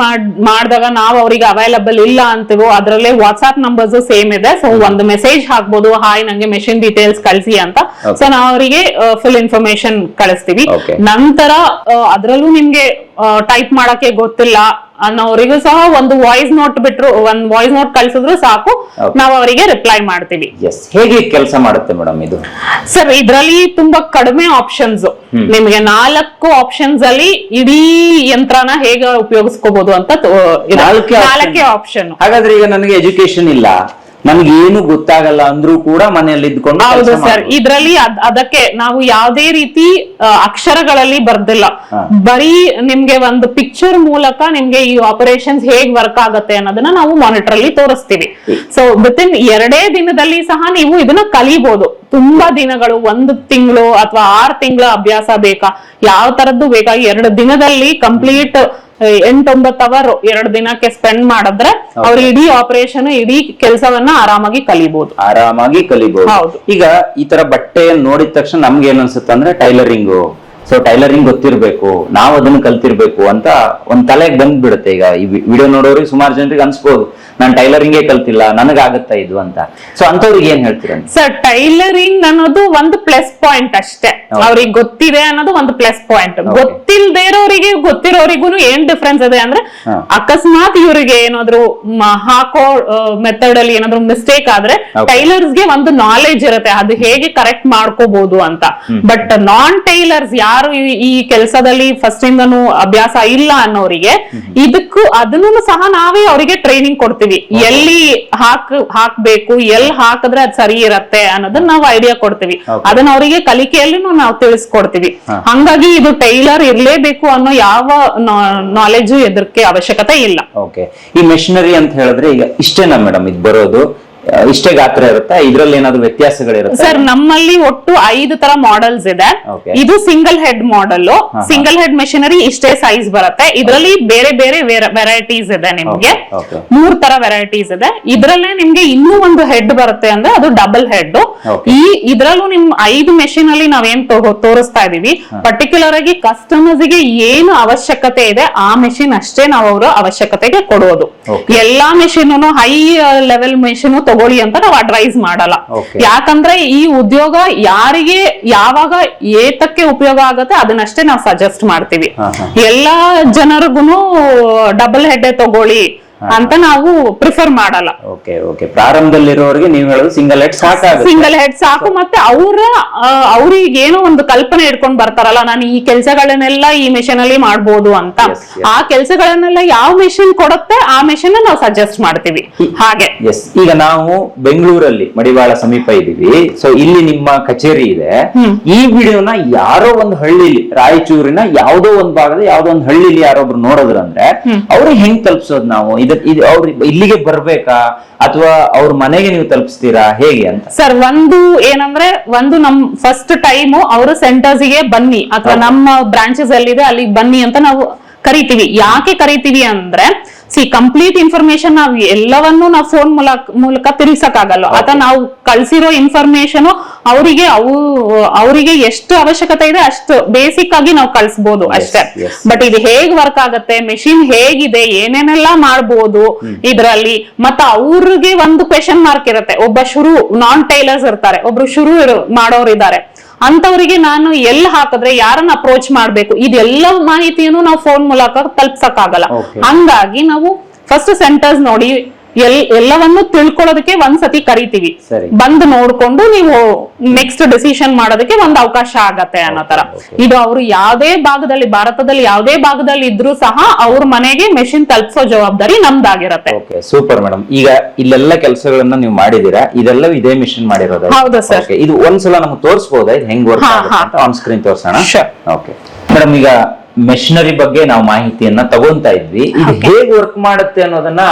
ಮಾಡಿದಾಗ ನಾವು ಅವರಿಗೆ ಅವೈಲಬಲ್ ಇಲ್ಲ ಅಂತೀವೋ ಅದರಲ್ಲೇ ವಾಟ್ಸ್ಆಪ್ ನಂಬರ್ಸ್ ಸೇಮ್ ಇದೆ. ಸೊ ಒಂದು ಮೆಸೇಜ್ ಹಾಕ್ಬೋದು ಹಾಯ್ ನಂಗೆ ಮೆಷಿನ್ ಡೀಟೇಲ್ಸ್ ಕಳಿಸಿ ಅಂತ. ಸೊ ನಾವು ಅವರಿಗೆ ಫುಲ್ ಇನ್ಫಾರ್ಮೇಶನ್ ಕಳಿಸ್ತೀವಿ. Okay. ನಂತರ ಅದರಲ್ಲೂ ನಿಮ್ಗೆ ಟೈಪ್ ಮಾಡಕ್ಕೆ ಗೊತ್ತಿಲ್ಲ ಅನ್ನೋರಿಗೂ ಸಹ ಒಂದು ವಾಯ್ಸ್ ನೋಟ್ ಬಿಟ್ರು ಒಂದ್ ವಾಯ್ಸ್ ನೋಟ್ ಕಳ್ಸಿದ್ರು ಸಾಕು. ನಾವು ಅವರಿಗೆ ರಿಪ್ಲೈ ಮಾಡ್ತೀವಿ. ಹೇಗೆ ಕೆಲಸ ಮಾಡುತ್ತೆ ಮೇಡಮ್ ಇದು? ಸರ್ ಇದ್ರಲ್ಲಿ ತುಂಬಾ ಕಡಿಮೆ ಆಪ್ಷನ್ಸ್ ನಿಮ್ಗೆ ನಾಲ್ಕು ಆಪ್ಷನ್ಸ್ ಅಲ್ಲಿ ಇಡೀ ಯಂತ್ರನ ಹೇಗೆ ಉಪಯೋಗಿಸ್ಕೋಬಹುದು ಅಂತ ನಾಲ್ಕೇ ಆಪ್ಷನ್ ಹಾಗಾದ್ರೆ ಈಗ ನನಗೆ ಎಜುಕೇಶನ್ ಇಲ್ಲ. ನನಗೆ ಏನು ಗೊತ್ತಾಗಲ್ಲ ಅಂದ್ರೂ ಕೂಡ ಮನೆಯಲ್ಲಿ ಇದ್ಕೊಂಡು ಹೌದು ಸರ್. ಇದ್ರಲ್ಲಿ ಅದ್- ಅದಕ್ಕೆ ನಾವು ಯಾವುದೇ ರೀತಿ ಅಕ್ಷರಗಳಲ್ಲಿ ಬರ್ದಿಲ್ಲ. ಬರೀ ನಿಮ್ಗೆ ಒಂದು ಪಿಕ್ಚರ್ ಮೂಲಕ ನಿಮ್ಗೆ ಈ ಆಪರೇಷನ್ಸ್ ಹೇಗ್ ವರ್ಕ್ ಆಗತ್ತೆ ಅನ್ನೋದನ್ನ ನಾವು ಮಾನಿಟರ್ ಅಲ್ಲಿ ತೋರಿಸ್ತೀವಿ. ಸೊ ವಿತ್ ಇನ್ ಎರಡೇ ದಿನದಲ್ಲಿ ಸಹ ನೀವು ಇದನ್ನ ಕಲಿಬಹುದು ತುಂಬಾ ದಿನಗಳು ಒಂದು ತಿಂಗಳು ಅಥವಾ ಆರ್ ತಿಂಗಳ ಅಭ್ಯಾಸ ಬೇಕಾ? ಯಾವ ತರದ್ದು ಬೇಕಾ? ಎರಡು ದಿನದಲ್ಲಿ ಕಂಪ್ಲೀಟ್ ಎಂಟೊಂಬತ್ತು ಅವರ್ ಎರಡು ದಿನಕ್ಕೆ ಸ್ಪೆಂಡ್ ಮಾಡಿದ್ರೆ ಅವ್ರ ಇಡೀ ಆಪರೇಷನ್ ಇಡೀ ಕೆಲಸವನ್ನ ಆರಾಮಾಗಿ ಕಲಿಬಹುದು ಆರಾಮಾಗಿ ಕಲಿಬಹುದು ಹೌದು. ಈಗ ಈ ತರ ಬಟ್ಟೆಯನ್ನು ನೋಡಿದ ತಕ್ಷಣ ನಮ್ಗೆ ಏನ್ ಅನ್ಸುತ್ತೆ ಅಂದ್ರೆ ಟೈಲರಿಂಗು ಸೊ ಟೈಲರಿಂಗ್ ಗೊತ್ತಿರಬೇಕು ನಾವು ಅದನ್ನು ಕಲ್ತಿರ್ಬೇಕು ಅಂತ ಒಂದ್ ತಲೆಗೆ ಬಂದ್ಬಿಡುತ್ತೆ. ಈಗ ಈ ವಿಡಿಯೋ ನೋಡೋರಿಗೆ ಸುಮಾರು ಜನರಿಗೆ ಅನ್ಸ್ಬೋದು ನಾನು ಟೈಲರಿಂಗೇ ಕಲ್ತಿಲ್ಲ ನನಗಾಗತ್ತಾ ಇದು ಅಂತ. ಸೊ ಅಂತವ್ರಿಗೆ ಏನ್ ಹೇಳ್ತೀರ ಸರ್ ಟೈಲರಿಂಗ್ ಅನ್ನೋದು ಒಂದು ಪ್ಲಸ್ ಪಾಯಿಂಟ್ ಅಷ್ಟೇ. ಅವ್ರಿಗೆ ಗೊತ್ತಿದೆ ಅನ್ನೋದು ಒಂದು ಪ್ಲಸ್ ಪಾಯಿಂಟ್. ಗೊತ್ತಿಲ್ದೇ ಇರೋರಿಗೆ ಗೊತ್ತಿರೋರಿಗೂ ಏನ್ ಡಿಫ್ರೆನ್ಸ್ ಇದೆ ಅಂದ್ರೆ ಅಕಸ್ಮಾತ್ ಇವರಿಗೆ ಏನಾದ್ರು ಹಾಕೋ ಮೆಥಡ್ ಅಲ್ಲಿ ಏನಾದ್ರು ಮಿಸ್ಟೇಕ್ ಆದ್ರೆ ಟೈಲರ್ಸ್ಗೆ ಟೈಲರ್ಸ್ಗೆ ಒಂದು ನಾಲೆಜ್ ಇರುತ್ತೆ ಅದು ಹೇಗೆ ಕರೆಕ್ಟ್ ಮಾಡ್ಕೋಬಹುದು ಅಂತ. ಬಟ್ ನಾನ್ ಟೈಲರ್ಸ್ ಯಾರು ಈ- ಕೆಲಸದಲ್ಲಿ ಫಸ್ಟ್ ಇಂದನು ಅಭ್ಯಾಸ ಇಲ್ಲ ಅನ್ನೋರಿಗೆ ಇದಕ್ಕೂ ಅದನ್ನು ಸಹ ನಾವೇ ಅವರಿಗೆ ಟ್ರೈನಿಂಗ್ ಕೊಡ್ತೀವಿ. ಎಲ್ಲಿ ಹಾಕ್ ಹಾಕ್ಬೇಕು ಎಲ್ಲಿ ಹಾಕಿದ್ರೆ ಅದ್ ಸರಿ ಇರತ್ತೆ ಅನ್ನೋದನ್ನ ನಾವು ಐಡಿಯಾ ಕೊಡ್ತೀವಿ. ಅದನ್ನ ಅವರಿಗೆ ಕಲಿಕೆಯಲ್ಲಿ ನಾವು ತಿಳಿಸ್ಕೊಡ್ತೀವಿ. ಹಂಗಾಗಿ ಇದು ಟೈಲರ್ ಇರ್ಲೇಬೇಕು ಅನ್ನೋ ಯಾವ ನಾಲೆಜ್ ಇದಕ್ಕೆ ಅವಶ್ಯಕತೆ ಇಲ್ಲ. ಓಕೆ. ಈ ಮೆಷಿನರಿ ಅಂತ ಹೇಳಿದ್ರೆ ಈಗ ಇಷ್ಟೇನಾ ಮೇಡಮ್ ಇದು ಬರೋದು ಇಷ್ಟೇ ಗಾತ್ರ ಇರುತ್ತಾ? ಇದ್ರಲ್ಲಿ ಏನಾದ್ರು ವ್ಯತ್ಯಾಸಗಳಿರುತ್ತೆ? ಸರ್ ನಮ್ಮಲ್ಲಿ ಒಟ್ಟು ಐದು ತರ ಮಾಡೆಲ್ಸ್ ಇದೆ. Okay. ಇದು single head model single head machinery ಇಷ್ಟೇ ಸೈಜ್ ಬರುತ್ತೆ. ಇದರಲ್ಲಿ ಬೇರೆ ಬೇರೆ ವೆರೈಟೀಸ್ ಇದೆ ನಿಮ್ಗೆ. Okay, okay. ಮೂರ್ ತರ ವೆರೈಟೀಸ್ ಇದೆ. ಇದ್ರಲ್ಲೇ ನಿಮ್ಗೆ ಇನ್ನೂ ಒಂದು ಹೆಡ್ ಬರುತ್ತೆ ಅಂದ್ರೆ ಅದು ಡಬಲ್ ಹೆಡ್ Okay. ಈ ಇದ್ರಲ್ಲೂ ನಿಮ್ ಐದು ಮೆಷಿನ್ ಅಲ್ಲಿ ನಾವೇನ್ ತೋರಿಸ್ತಾ ಇದೀವಿ. ಪರ್ಟಿಕ್ಯುಲರ್ ಆಗಿ ಕಸ್ಟಮರ್ಸ್ಗೆ ಏನು ಅವಶ್ಯಕತೆ ಇದೆ ಆ ಮೆಷಿನ್ ಅಷ್ಟೇ ನಾವು ಅವರ ಅವಶ್ಯಕತೆಗೆ ಕೊಡೋದು. Okay. ಎಲ್ಲಾ ಮೆಷಿನ್ ಹೈ ಲೆವೆಲ್ ಮೆಷಿನ್ ತಗೊಳ್ಳಿ ಅಂತ ನಾವು ಅಡ್ವೈಸ್ ಮಾಡಲ್ಲ. ಯಾಕಂದ್ರೆ ಈ ಉದ್ಯೋಗ ಯಾರಿಗೆ ಯಾವಾಗ ಏತಕ್ಕೆ ಉಪಯೋಗ ಆಗುತ್ತೆ ಅದನ್ನಷ್ಟೇ ನಾವು ಸಜೆಸ್ಟ್ ಮಾಡ್ತೀವಿ. ಎಲ್ಲಾ ಜನರಿಗೂ ಡಬಲ್ ಹೆಡ್ ತಗೊಳ್ಳಿ. ಅಂತ ನಾವು ಪ್ರಿಫರ್ ಮಾಡಲ್ಲ. ಓಕೆ ಓಕೆ ಪ್ರಾರಂಭದಲ್ಲಿರೋರಿಗೆ ನೀವು ಹೇಳೋದು ಸಿಂಗಲ್ ಹೆಡ್ ಸಾಕು ಸಿಂಗಲ್ ಹೆಡ್ ಸಾಕು ಮತ್ತೆ ಅವರ ಅವ್ರಿಗೆ ಏನೋ ಒಂದು ಕಲ್ಪನೆ ಇಟ್ಕೊಂಡ್ ಬರ್ತಾರಲ್ಲ ನಾನು ಈ ಕೆಲಸಗಳನ್ನೆಲ್ಲ ಈ ಮೆಷಿನ್ ಅಲ್ಲಿ ಮಾಡ್ಬೋದು ಅಂತ. ಆ ಕೆಲಸಗಳನ್ನೆಲ್ಲ ಯಾವ ಮೆಷಿನ್ ಕೊಡುತ್ತೆ ಆ ಮೆಷಿನ್ ನಾವು ಸಜೆಸ್ಟ್ ಮಾಡ್ತೀವಿ. ಹಾಗೆ. ಎಸ್ ಈಗ ನಾವು ಬೆಂಗಳೂರಲ್ಲಿ ಮಡಿವಾಳ ಸಮೀಪ ಇದೀವಿ ಸೊ ಇಲ್ಲಿ ನಿಮ್ಮ ಕಚೇರಿ ಇದೆ. ಈ ವಿಡಿಯೋನ ಯಾರೋ ಒಂದು ಹಳ್ಳಿಲಿ ರಾಯಚೂರಿನ ಯಾವ್ದೋ ಒಂದ್ ಭಾಗದ ಯಾವ್ದೋ ಒಂದು ಹಳ್ಳಿಲಿ ಯಾರೊಬ್ರು ನೋಡೋದ್ರಂದ್ರೆ ಅವ್ರಿಗೆ ಹೆಂಗ್ ತಲುಪಿಸೋದು ನಾವು? ಇದ ಇದು ಅವ್ರು ಇಲ್ಲಿಗೆ ಬರ್ಬೇಕಾ? ಅಥವಾ ಅವ್ರ ಮನೆಗೆ ನೀವು ತಲುಪಿಸ್ತೀರಾ? ಹೇಗೆ ಅಂತ? ಸರ್ ಒಂದು ಏನಂದ್ರೆ ಒಂದು ನಮ್ ಫಸ್ಟ್ ಟೈಮ್ ಅವರು ಸೆಂಟರ್ಸ್ಗೆ ಬನ್ನಿ ಅಥವಾ ನಮ್ಮ ಬ್ರಾಂಚಸ್ ಎಲ್ಲಿದೆ ಅಲ್ಲಿಗೆ ಬನ್ನಿ ಅಂತ ನಾವು ಕರಿತೀವಿ. ಯಾಕೆ ಕರಿತೀವಿ ಅಂದ್ರೆ ಸಿ ಕಂಪ್ಲೀಟ್ ಇನ್ಫಾರ್ಮೇಶನ್ ನಾವು ಎಲ್ಲವನ್ನೂ ನಾವು ಫೋನ್ ಮೂಲಕ ಮೂಲಕ ತಿಳಿಸಕ್ಕಾಗಲ್ಲ. ಅಥವಾ ನಾವು ಕಳ್ಸಿರೋ ಇನ್ಫಾರ್ಮೇಶನ್ ಅವರಿಗೆ ಅವು ಅವರಿಗೆ ಎಷ್ಟು ಅವಶ್ಯಕತೆ ಇದೆ ಅಷ್ಟು ಬೇಸಿಕ್ ಆಗಿ ನಾವು ಕಳ್ಸಬಹುದು ಅಷ್ಟೇ. ಬಟ್ ಇದು ಹೇಗ್ ವರ್ಕ್ ಆಗುತ್ತೆ ಮೆಷಿನ್ ಹೇಗಿದೆ ಏನೇನೆಲ್ಲ ಮಾಡ್ಬೋದು ಇದ್ರಲ್ಲಿ ಮತ್ತ ಅವ್ರಿಗೆ ಒಂದು ಕ್ವೆಶನ್ ಮಾರ್ಕ್ ಇರುತ್ತೆ. ಒಬ್ಬ ಶುರು ನಾನ್ ಟೈಲರ್ಸ್ ಇರ್ತಾರೆ. ಒಬ್ರು ಶುರು ಇರೋ- ಮಾಡೋರು ಇದ್ದಾರೆ ಅಂತವರಿಗೆ ನಾನು ಎಲ್ಲಿ ಹಾಕಿದ್ರೆ ಯಾರನ್ನ ಅಪ್ರೋಚ್ ಮಾಡ್ಬೇಕು ಇದೆಲ್ಲ ಮಾಹಿತಿಯನ್ನು ನಾವು ಫೋನ್ ಮೂಲಕ ತಲುಪ್ಸಕ್ಕಾಗಲ್ಲ. ಹಂಗಾಗಿ ನಾವು ಫಸ್ಟ್ ಸೆಂಟರ್ಸ್ ನೋಡಿ ಎಲ್ ಎಲ್ಲವನ್ನು ತಿಳ್ಕೊಳ್ಳೋದಕ್ಕೆ ಒಂದ್ಸತಿ ಕರಿತೀವಿ. ಸರಿ. ಬಂದು ನೋಡ್ಕೊಂಡು ನೀವು ನೆಕ್ಸ್ಟ್ ಡಿಸಿಷನ್ ಮಾಡೋದಕ್ಕೆ ಒಂದು ಅವಕಾಶ ಆಗತ್ತೆ ಅನ್ನೋ ತರ. ಇದು ಅವರು ಯಾವ್ದೇ ಭಾಗದಲ್ಲಿ ಭಾರತದಲ್ಲಿ ಯಾವ್ದೇ ಭಾಗದಲ್ಲಿ ಇದ್ರೂ ಸಹ ಅವ್ರ ಮನೆಗೆ ಮೆಷಿನ್ ತಲುಪಿಸೋ ಜವಾಬ್ದಾರಿ ನಮ್ದಾಗಿರತ್ತೆ. ಓಕೆ ಸೂಪರ್ ಮೇಡಮ್ ಈಗ ಇಲ್ಲೆಲ್ಲ ಕೆಲಸಗಳನ್ನ ನೀವು ಮಾಡಿದೀರಾ ಇದೆಲ್ಲ ಇದೇ ಮಿಷನ್ ಮಾಡಿರೋದು ಹೌದಾ ಸರ್ ಇದು ಒಂದ್ಸಲ ನಮ್ಗೆ ತೋರಿಸಬಹುದಾ ಇದು ಹೆಂಗ್ ವರ್ಕ್ ಆನ್ ಸ್ಕ್ರೀನ್ ತೋರಿಸೋಣ. ಓಕೆ. ಮೇಡಮ್ ಈಗ ಮೆಷಿನರಿ ಬಗ್ಗೆ ನಾವು ಮಾಹಿತಿಯನ್ನ ತಗೊಂತಾ ಇದ್ವಿ. ಇದು ಹೇಗ್ ವರ್ಕ್ ಮಾಡುತ್ತೆ ಅನ್ನೋದನ್ನ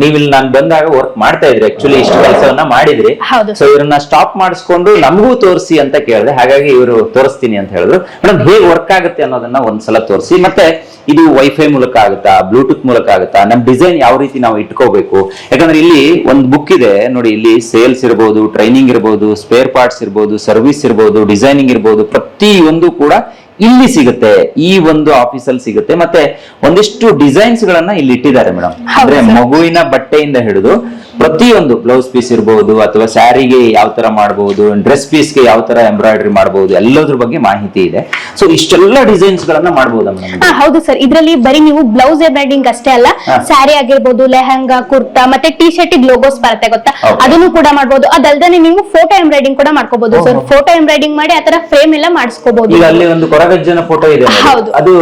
ನೀವಿಲ್ಲಿ ನಾನು ಬಂದಾಗ ವರ್ಕ್ ಮಾಡ್ತಾ ಇದ್ರಿ. ಆಕ್ಚುಲಿ ಇಷ್ಟು ಕೆಲಸವನ್ನ ಮಾಡಿದ್ರಿ. ಸೊ ಇವ್ರನ್ನ ಸ್ಟಾಪ್ ಮಾಡಿಸ್ಕೊಂಡು ನಮಗೂ ತೋರಿಸಿ ಅಂತ ಕೇಳಿದೆ. ಹಾಗಾಗಿ ಇವರು ತೋರಿಸ್ತೀನಿ ಅಂತ ಹೇಳಿದ್ರು ಮೇಡಮ್ ಹೇಗ್ ವರ್ಕ್ ಆಗುತ್ತೆ ಅನ್ನೋದನ್ನ ಒಂದ್ಸಲ ತೋರಿಸಿ. ಮತ್ತೆ ಇದು ವೈಫೈ ಮೂಲಕ ಆಗುತ್ತಾ? ಬ್ಲೂಟೂತ್ ಮೂಲಕ ಆಗುತ್ತಾ? ನಮ್ ಡಿಸೈನ್ ಯಾವ ರೀತಿ ನಾವು ಇಟ್ಕೋಬೇಕು? ಯಾಕಂದ್ರೆ ಇಲ್ಲಿ ಒಂದು ಬುಕ್ ಇದೆ. ನೋಡಿ ಇಲ್ಲಿ ಸೇಲ್ಸ್ ಇರ್ಬೋದು ಟ್ರೈನಿಂಗ್ ಇರ್ಬೋದು ಸ್ಪೇರ್ ಪಾರ್ಟ್ಸ್ ಇರ್ಬೋದು ಸರ್ವಿಸ್ ಇರ್ಬೋದು ಡಿಸೈನಿಂಗ್ ಇರ್ಬೋದು. ಪ್ರತಿಯೊಂದು ಕೂಡ ಇಲ್ಲಿ ಸಿಗುತ್ತೆ ಈ ಒಂದು ಆಫೀಸಲ್ಲಿ ಸಿಗುತ್ತೆ ಮತ್ತೆ ಒಂದಿಷ್ಟು ಡಿಸೈನ್ಸ್ ಗಳನ್ನ ಇಲ್ಲಿ ಇಟ್ಟಿದ್ದಾರೆ ಮೇಡಮ್ ಅಂದ್ರೆ ಮಗುವಿನ ಬಟ್ಟೆಯಿಂದ ಹಿಡಿದು ಪ್ರತಿಯೊಂದು ಬ್ಲೌಸ್ ಪೀಸ್ ಇರಬಹುದು ಅಥವಾ ಸ್ಯಾರಿಗೆ ಯಾವ ತರ ಮಾಡಬಹುದು ಡ್ರೆಸ್ ಪೀಸ್ಗೆ ಯಾವ ತರ ಎಂಬ್ರಾಯ್ಡರಿ ಮಾಡಬಹುದು ಎಲ್ಲದ್ರ ಬಗ್ಗೆ ಮಾಹಿತಿ ಇದೆ. ಸೊ ಇಷ್ಟೆಲ್ಲ ಡಿಸೈನ್ಸ್ ಗಳನ್ನ ಮಾಡಬಹುದು ಹಾ ಹೌದು ಸರ್ ಇದರಲ್ಲಿ ಬರೀ ನೀವು ಬ್ಲೌಸ್ ಎಂಬ್ರಾಯ್ಡಿಂಗ್ ಅಷ್ಟೇ ಅಲ್ಲ. ಸ್ಯಾರಿ ಆಗಿರ್ಬೋದು ಲೆಹಂಗಾ ಕುರ್ತಾ ಮತ್ತೆ ಟಿ ಶರ್ಟ್ ಲೋಗೋಸ್ ಬರುತ್ತೆ ಗೊತ್ತಾ. ಅದನ್ನು ಕೂಡ ಮಾಡಬಹುದು ಅದಲ್ದೇ ನೀವು ಫೋಟೋ ಎಂಬ್ರಾಯ್ಡಿಂಗ್ ಕೂಡ ಮಾಡ್ಕೋಬಹುದು ಸರ್ ಫೋಟೋ ಎಂಬ್ರಾಯ್ಡಿಂಗ್ ಮಾಡಿ ಆತರ ಫ್ರೇಮ್ ಎಲ್ಲ ಮಾಡಿಸ್ಕೋಬಹುದು ಈಗ ಅಲ್ಲಿ ಒಂದು ಕೊರಗಜ್ಜನ ಫೋಟೋ ಇದೆ ಹೌದು. ಅದು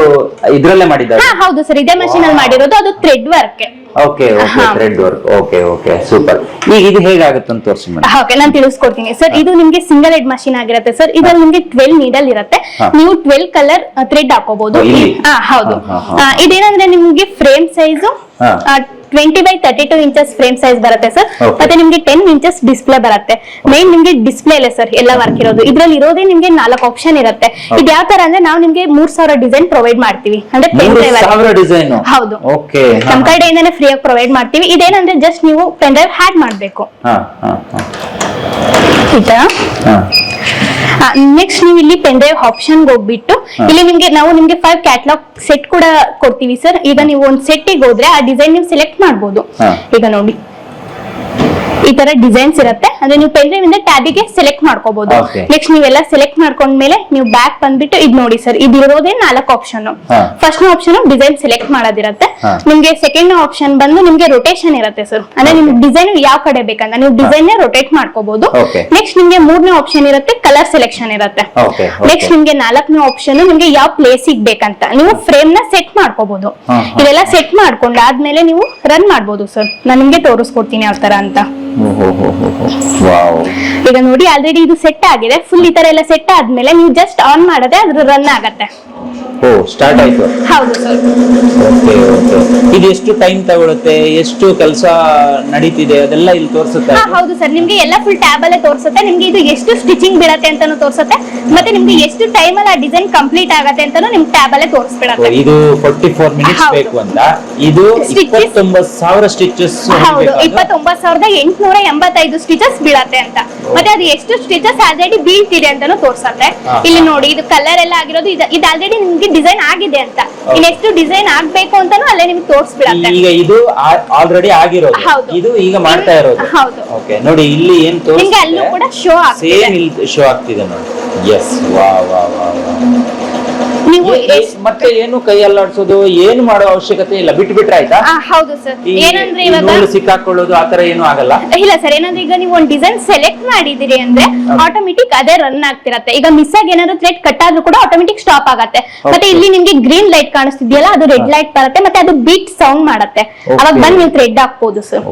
ಇದ್ರಲ್ಲೇ ಮಾಡಿದ್ದಾರೆ. ಹಾ ಹೌದು ಸರ್ ಇದೇ ಮಷೀನ್ ಅಲ್ಲಿ ಮಾಡಿರೋದು. ಅದು ಥ್ರೆಡ್ ವರ್ಕ್ ಓಕೆ ಓಕೆ ಹಾ. Thread work okay okay super ಈಗ ಇದು ಹೇಗಾಗುತ್ತೆ ಅಂತ ತೋರಿಸಿ ಮೇಡಮ್. ಓಕೆ ನಾನು ತಿಳಿಸ್ಕೊಡ್ತೀನಿ. ಸರ್ ಇದು ನಿಮ್ಗೆ ಸಿಂಗಲ್ ಹೆಡ್ ಮಷೀನ್ ಆಗಿರುತ್ತೆ. ಸರ್ ಇದ್ರಲ್ಲಿ ನಿಮ್ಗೆ ಟ್ವೆಲ್ ನೀಡಲ್ ಇರುತ್ತೆ. ಹಾ. ನೀವು ಟ್ವೆಲ್ ಕಲರ್ ಥ್ರೆಡ್ ಹಾಕೋಬಹುದು ಓ, ಇಲ್ಲಿ? ಹಾ ಹೌದು. ಹಾ, ಹಾ, ಆ, ಇದೇನಂದ್ರೆ ನಿಮ್ಗೆ ಫ್ರೇಮ್ ಸೈಜ್ ಹಾ. Twenty by thirty two inches frame size ಬರುತ್ತೆ ಸರ್ ಮತ್ತೆ ನಿಮ್ಗೆ ಟೆನ್ ಇಂಚಸ್ ಡಿಸ್ಪ್ಲೇ ಬರುತ್ತೆ. ಮೇನ್ ನಿಮ್ಗೆ ಡಿಸ್ಪ್ಲೇ ಇಲ್ಲ ಸರ್ ಎಲ್ಲ ವರ್ಕ್ ಇರೋದು. ಇದ್ರಲ್ಲಿ ಇರೋದೇ ನಿಮ್ಗೆ ನಾಲ್ಕು ಆಪ್ಷನ್ ಇರುತ್ತೆ. ಇದು ಯಾವ ತರ ಅಂದ್ರೆ ನಾವು ನಿಮ್ಗೆ ಮೂರ್ ಸಾವಿರ ಡಿಸೈನ್ ಪ್ರೊವೈಡ್ ಮಾಡ್ತೀವಿ. ಅಂದ್ರೆ ಡಿಸೈನ್ ಹೌದು. ನಮ್ ಕಡೆಯಿಂದಾನೆ ಫ್ರೀ ಆಗಿ ಪ್ರೊವೈಡ್ ಮಾಡ್ತೀವಿ. ಇದೇನಂದ್ರೆ ಜಸ್ಟ್ ನೀವು ಪೆನ್ ಡ್ರೈವ್ ಹ್ಯಾಡ್ ಮಾಡ್ಬೇಕು. ನೆಕ್ಸ್ಟ್ ನೀವು ಇಲ್ಲಿ ಪೆನ್ ಡ್ರೈವ್ ಆಪ್ಷನ್ ಹೋಗ್ಬಿಟ್ಟು ಇಲ್ಲಿ ನಿಮ್ಗೆ ನಾವು ನಿಮ್ಗೆ ಫೈವ್ ಕ್ಯಾಟ್ಲಾಗ್ ಸೆಟ್ ಕೂಡ ಕೊಡ್ತೀವಿ ಸರ್ ಈಗ ನೀವು ಒಂದ್ ಸೆಟ್ಟಿಗೆ ಹೋದ್ರೆ ಆ ಡಿಸೈನ್ ನೀವು ಸೆಲೆಕ್ಟ್ ಮಾಡ್ಬೋದು. ಈಗ ನೋಡಿ. ಈ ತರ ಡಿಸೈನ್ಸ್ ಇರುತ್ತೆ. ಅಂದ್ರೆ ನೀವು ಪೆನ್ ಡ್ರೈವ್ ಇಂದ ಟ್ಯಾಬಿಗೆ ಸೆಲೆಕ್ಟ್ ಮಾಡ್ಕೋಬಹುದು. ನೆಕ್ಸ್ಟ್ ನೀವೆಲ್ಲ ಸೆಲೆಕ್ಟ್ ಮಾಡ್ಕೊಂಡ್ಮೇಲೆ ನೀವು ಬ್ಯಾಕ್ ಬಂದ್ಬಿಟ್ಟು ಇದು ನೋಡಿ ಸರ್ ಇದಿರೋದೇ ನಾಲ್ಕು option. First option design select ಮಾಡೋದಿರತ್ತೆ. ನಿಮ್ಗೆ ಸೆಕೆಂಡ್ ಆಪ್ಷನ್ ಬಂದು ನಿಮ್ಗೆ ರೊಟೇಷನ್ ಇರುತ್ತೆ ಸರ್ ಅಂದ್ರೆ ನಿಮ್ಗೆ ಡಿಸೈನ್ ಯಾವ ಕಡೆ ಬೇಕಂತ ನೀವು ಡಿಸೈನ್ ರೊಟೇಟ್ ಮಾಡ್ಕೋಬಹುದು ನೆಕ್ಸ್ಟ್ ನಿಮ್ಗೆ ಮೂರನೇ ಆಪ್ಷನ್ ಇರುತ್ತೆ ಕಲರ್ ಸೆಲೆಕ್ಷನ್ ಇರುತ್ತೆ. ನೆಕ್ಸ್ಟ್ ನಿಮ್ಗೆ ನಾಲ್ಕನೇ ಆಪ್ಷನ್ ನಿಮ್ಗೆ ಯಾವ ಪ್ಲೇಸ್ ಬೇಕಂತ. ನೀವು ಫ್ರೇಮ್ನ ಸೆಟ್ ಮಾಡ್ಕೋಬಹುದು. ಇದೆಲ್ಲ ಸೆಟ್ ಮಾಡ್ಕೊಂಡು ಆದ್ಮೇಲೆ ನೀವು ರನ್ ಮಾಡ್ಬೋದು ಸರ್ ನಾನು ನಿಮ್ಗೆ ತೋರಿಸ್ಕೊಡ್ತೀನಿ ಯಾವ ತರ ಅಂತ. ಈಗ ನೋಡಿ ಆಲ್ರೆಡಿ ಇದು ಸೆಟ್ ಆಗಿದೆ. ಫುಲ್ ಈ ತರ ಎಲ್ಲ ಸೆಟ್ ಆದ್ಮೇಲೆ ನೀವು ಜಸ್ಟ್ ಆನ್ ಮಾಡಿದ್ರೆ ಅದ್ರ ರನ್ ಆಗತ್ತೆ. ಓ ಸ್ಟಾರ್ಟ್ ಆಯ್ತು. ಹೌದು ಸರ್. Okay okay. ಇದು ಎಷ್ಟು ಟೈಮ್ ತಗೊಳುತ್ತೆ? ಎಷ್ಟು ಕೆಲಸ ನಡೀತಿದೆ? ಅದೆಲ್ಲ ಇಲ್ಲಿ ತೋರಿಸುತ್ತೆ ಹಾ ಹೌದು ಸರ್. ನಿಮ್ಗೆ ಎಲ್ಲ ಫುಲ್ ಟ್ಯಾಬ್ ಅಲ್ಲೇ ತೋರಿಸುತ್ತೆ. ನಿಮ್ಗೆ ಇದು ಎಷ್ಟು ಸ್ಟಿಚಿಂಗ್ ಬೀಳತ್ತೆ ಅಂತಾನು ತೋರಿಸುತ್ತೆ. ಮತ್ತೆ ನಿಮ್ಗೆ ಎಷ್ಟು ಟೈಮ್ ಅಲ್ಲಿ ಆ ಡಿಸೈನ್ ಕಂಪ್ಲೀಟ್ ಆಗತ್ತೆ ಅಂತಾನು ನಿಮ್ ಟ್ಯಾಬ್ ಅಲ್ಲೇ ತೋರಿಸ್ಬಿಡತ್ತೆ. ಇದು ಫೋರ್ಟಿ ಫೋರ್ ಮಿನಿಟ್ಸ್ ಹೌದು. ಬೇಕು ಅಂತ. ಇದು Stitches? ಇಪ್ಪತ್ತೊಂಬತ್ತು ಸಾವಿರ ಸ್ಟಿಚಸ್ ಹೌದು. ಇಪ್ಪತ್ತೊಂಬತ್ ಸಾವಿರದ ಎಂಟುನೂರ ಎಂಬತ್ತೈದು ಸ್ಟಿಚಸ್ ಬೀಳತ್ತೆ ಅಂತ. ಮತ್ತೆ ಅದು ಎಷ್ಟು ಸ್ಟಿಚಸ್ ಆಲ್ರೆಡಿ ಬೀಳ್ತಿದೆ ಅಂತಾನು ತೋರ್ಸತ್ತೆ. ಹಾ. ಇಲ್ಲಿ ನೋಡಿ ಇದು ಕಲರ್ ಎಲ್ಲ ಆಗಿರೋದು ಇದು ಇದು ಆಲ್ರೆಡಿ ನಿಮ್ಗೆ ಡಿಸೈನ್ ಆಗಿದೆ ಅಂತ. ಇನ್ನೆಷ್ಟು ಡಿಸೈನ್ ಆಗ್ಬೇಕು ಅಂತಾನು ಅಲ್ಲೇ ನಿಮ್ಗೆ ತೋರಿಸ್ಬಿಡತ್ತೆ. ಈಗ ಇದು ಆಲ್ರೆಡಿ ಆಗಿರೋದು. ಇದು ಈಗ ಮಾಡ್ತಾ ಇರೋದು. ಹೌದು. ಓಕೆ ನೋಡಿ ಇಲ್ಲಿ ಏನ್ ನಿಮ್ಗೆ ಅಲ್ಲೂ ಕೂಡ ಶೋ ಆಗ್ತಿದೆ. ಸೇಮ್ ಶೋ ಆಗ್ತಿದೆ ನೋಡಿ. ಎಸ್ ವಾ ವಾ ವಾ. ನೀವು ಮತ್ತೆ ಏನು ಕೈ ಅಲ್ಲಾಡ್ಸೋದು ಏನು ಮಾಡೋ ಅವಶ್ಯಕತೆ ಇಲ್ಲ. ಬಿಟ್ಟು ಬಿಟ್ರೆ ಆಯ್ತಾ ಹೌದು ಸರ್ ಏನಂದ್ರೆ ಇವಾಗ ಸಿಕ್ಕಾಕೊಳ್ಳೋದು ಆತರ ಏನು ಆಗಲ್ಲ. ಇಲ್ಲ ಸರ್ ಏನಂದ್ರೆ ಈಗ ನೀವು ಒಂದು ಡಿಸೈನ್ ಸೆಲೆಕ್ಟ್ ಮಾಡಿದಿರಿ ಅಂದ್ರೆ ಆಟೋಮೆಟಿಕ್ ಅದೇ ರನ್ ಆಗ್ತಿರತ್ತೆ. ಈಗ ಮಿಸ್ ಆಗಿ ಏನಾದ್ರು ಥ್ರೆಡ್ ಕಟ್ ಆದ್ರೂ ಕೂಡ ಆಟೋಮೆಟಿಕ್ ಸ್ಟಾಪ್ ಆಗತ್ತೆ. ಮತ್ತೆ ಇಲ್ಲಿ ನಿಮ್ಗೆ ಗ್ರೀನ್ ಲೈಟ್ ಕಾಣಿಸ್ತಿದ್ಯಲ್ಲ ಅದು ರೆಡ್ ಲೈಟ್ ಬರುತ್ತೆ ಮತ್ತೆ ಅದು ಬೀಟ್ ಸೌಂಡ್ ಮಾಡತ್ತೆ. ಅವಾಗ ಬಂದು ನೀವು ಥ್ರೆಡ್ ಹಾಕ್ಬೋದು ಸರ್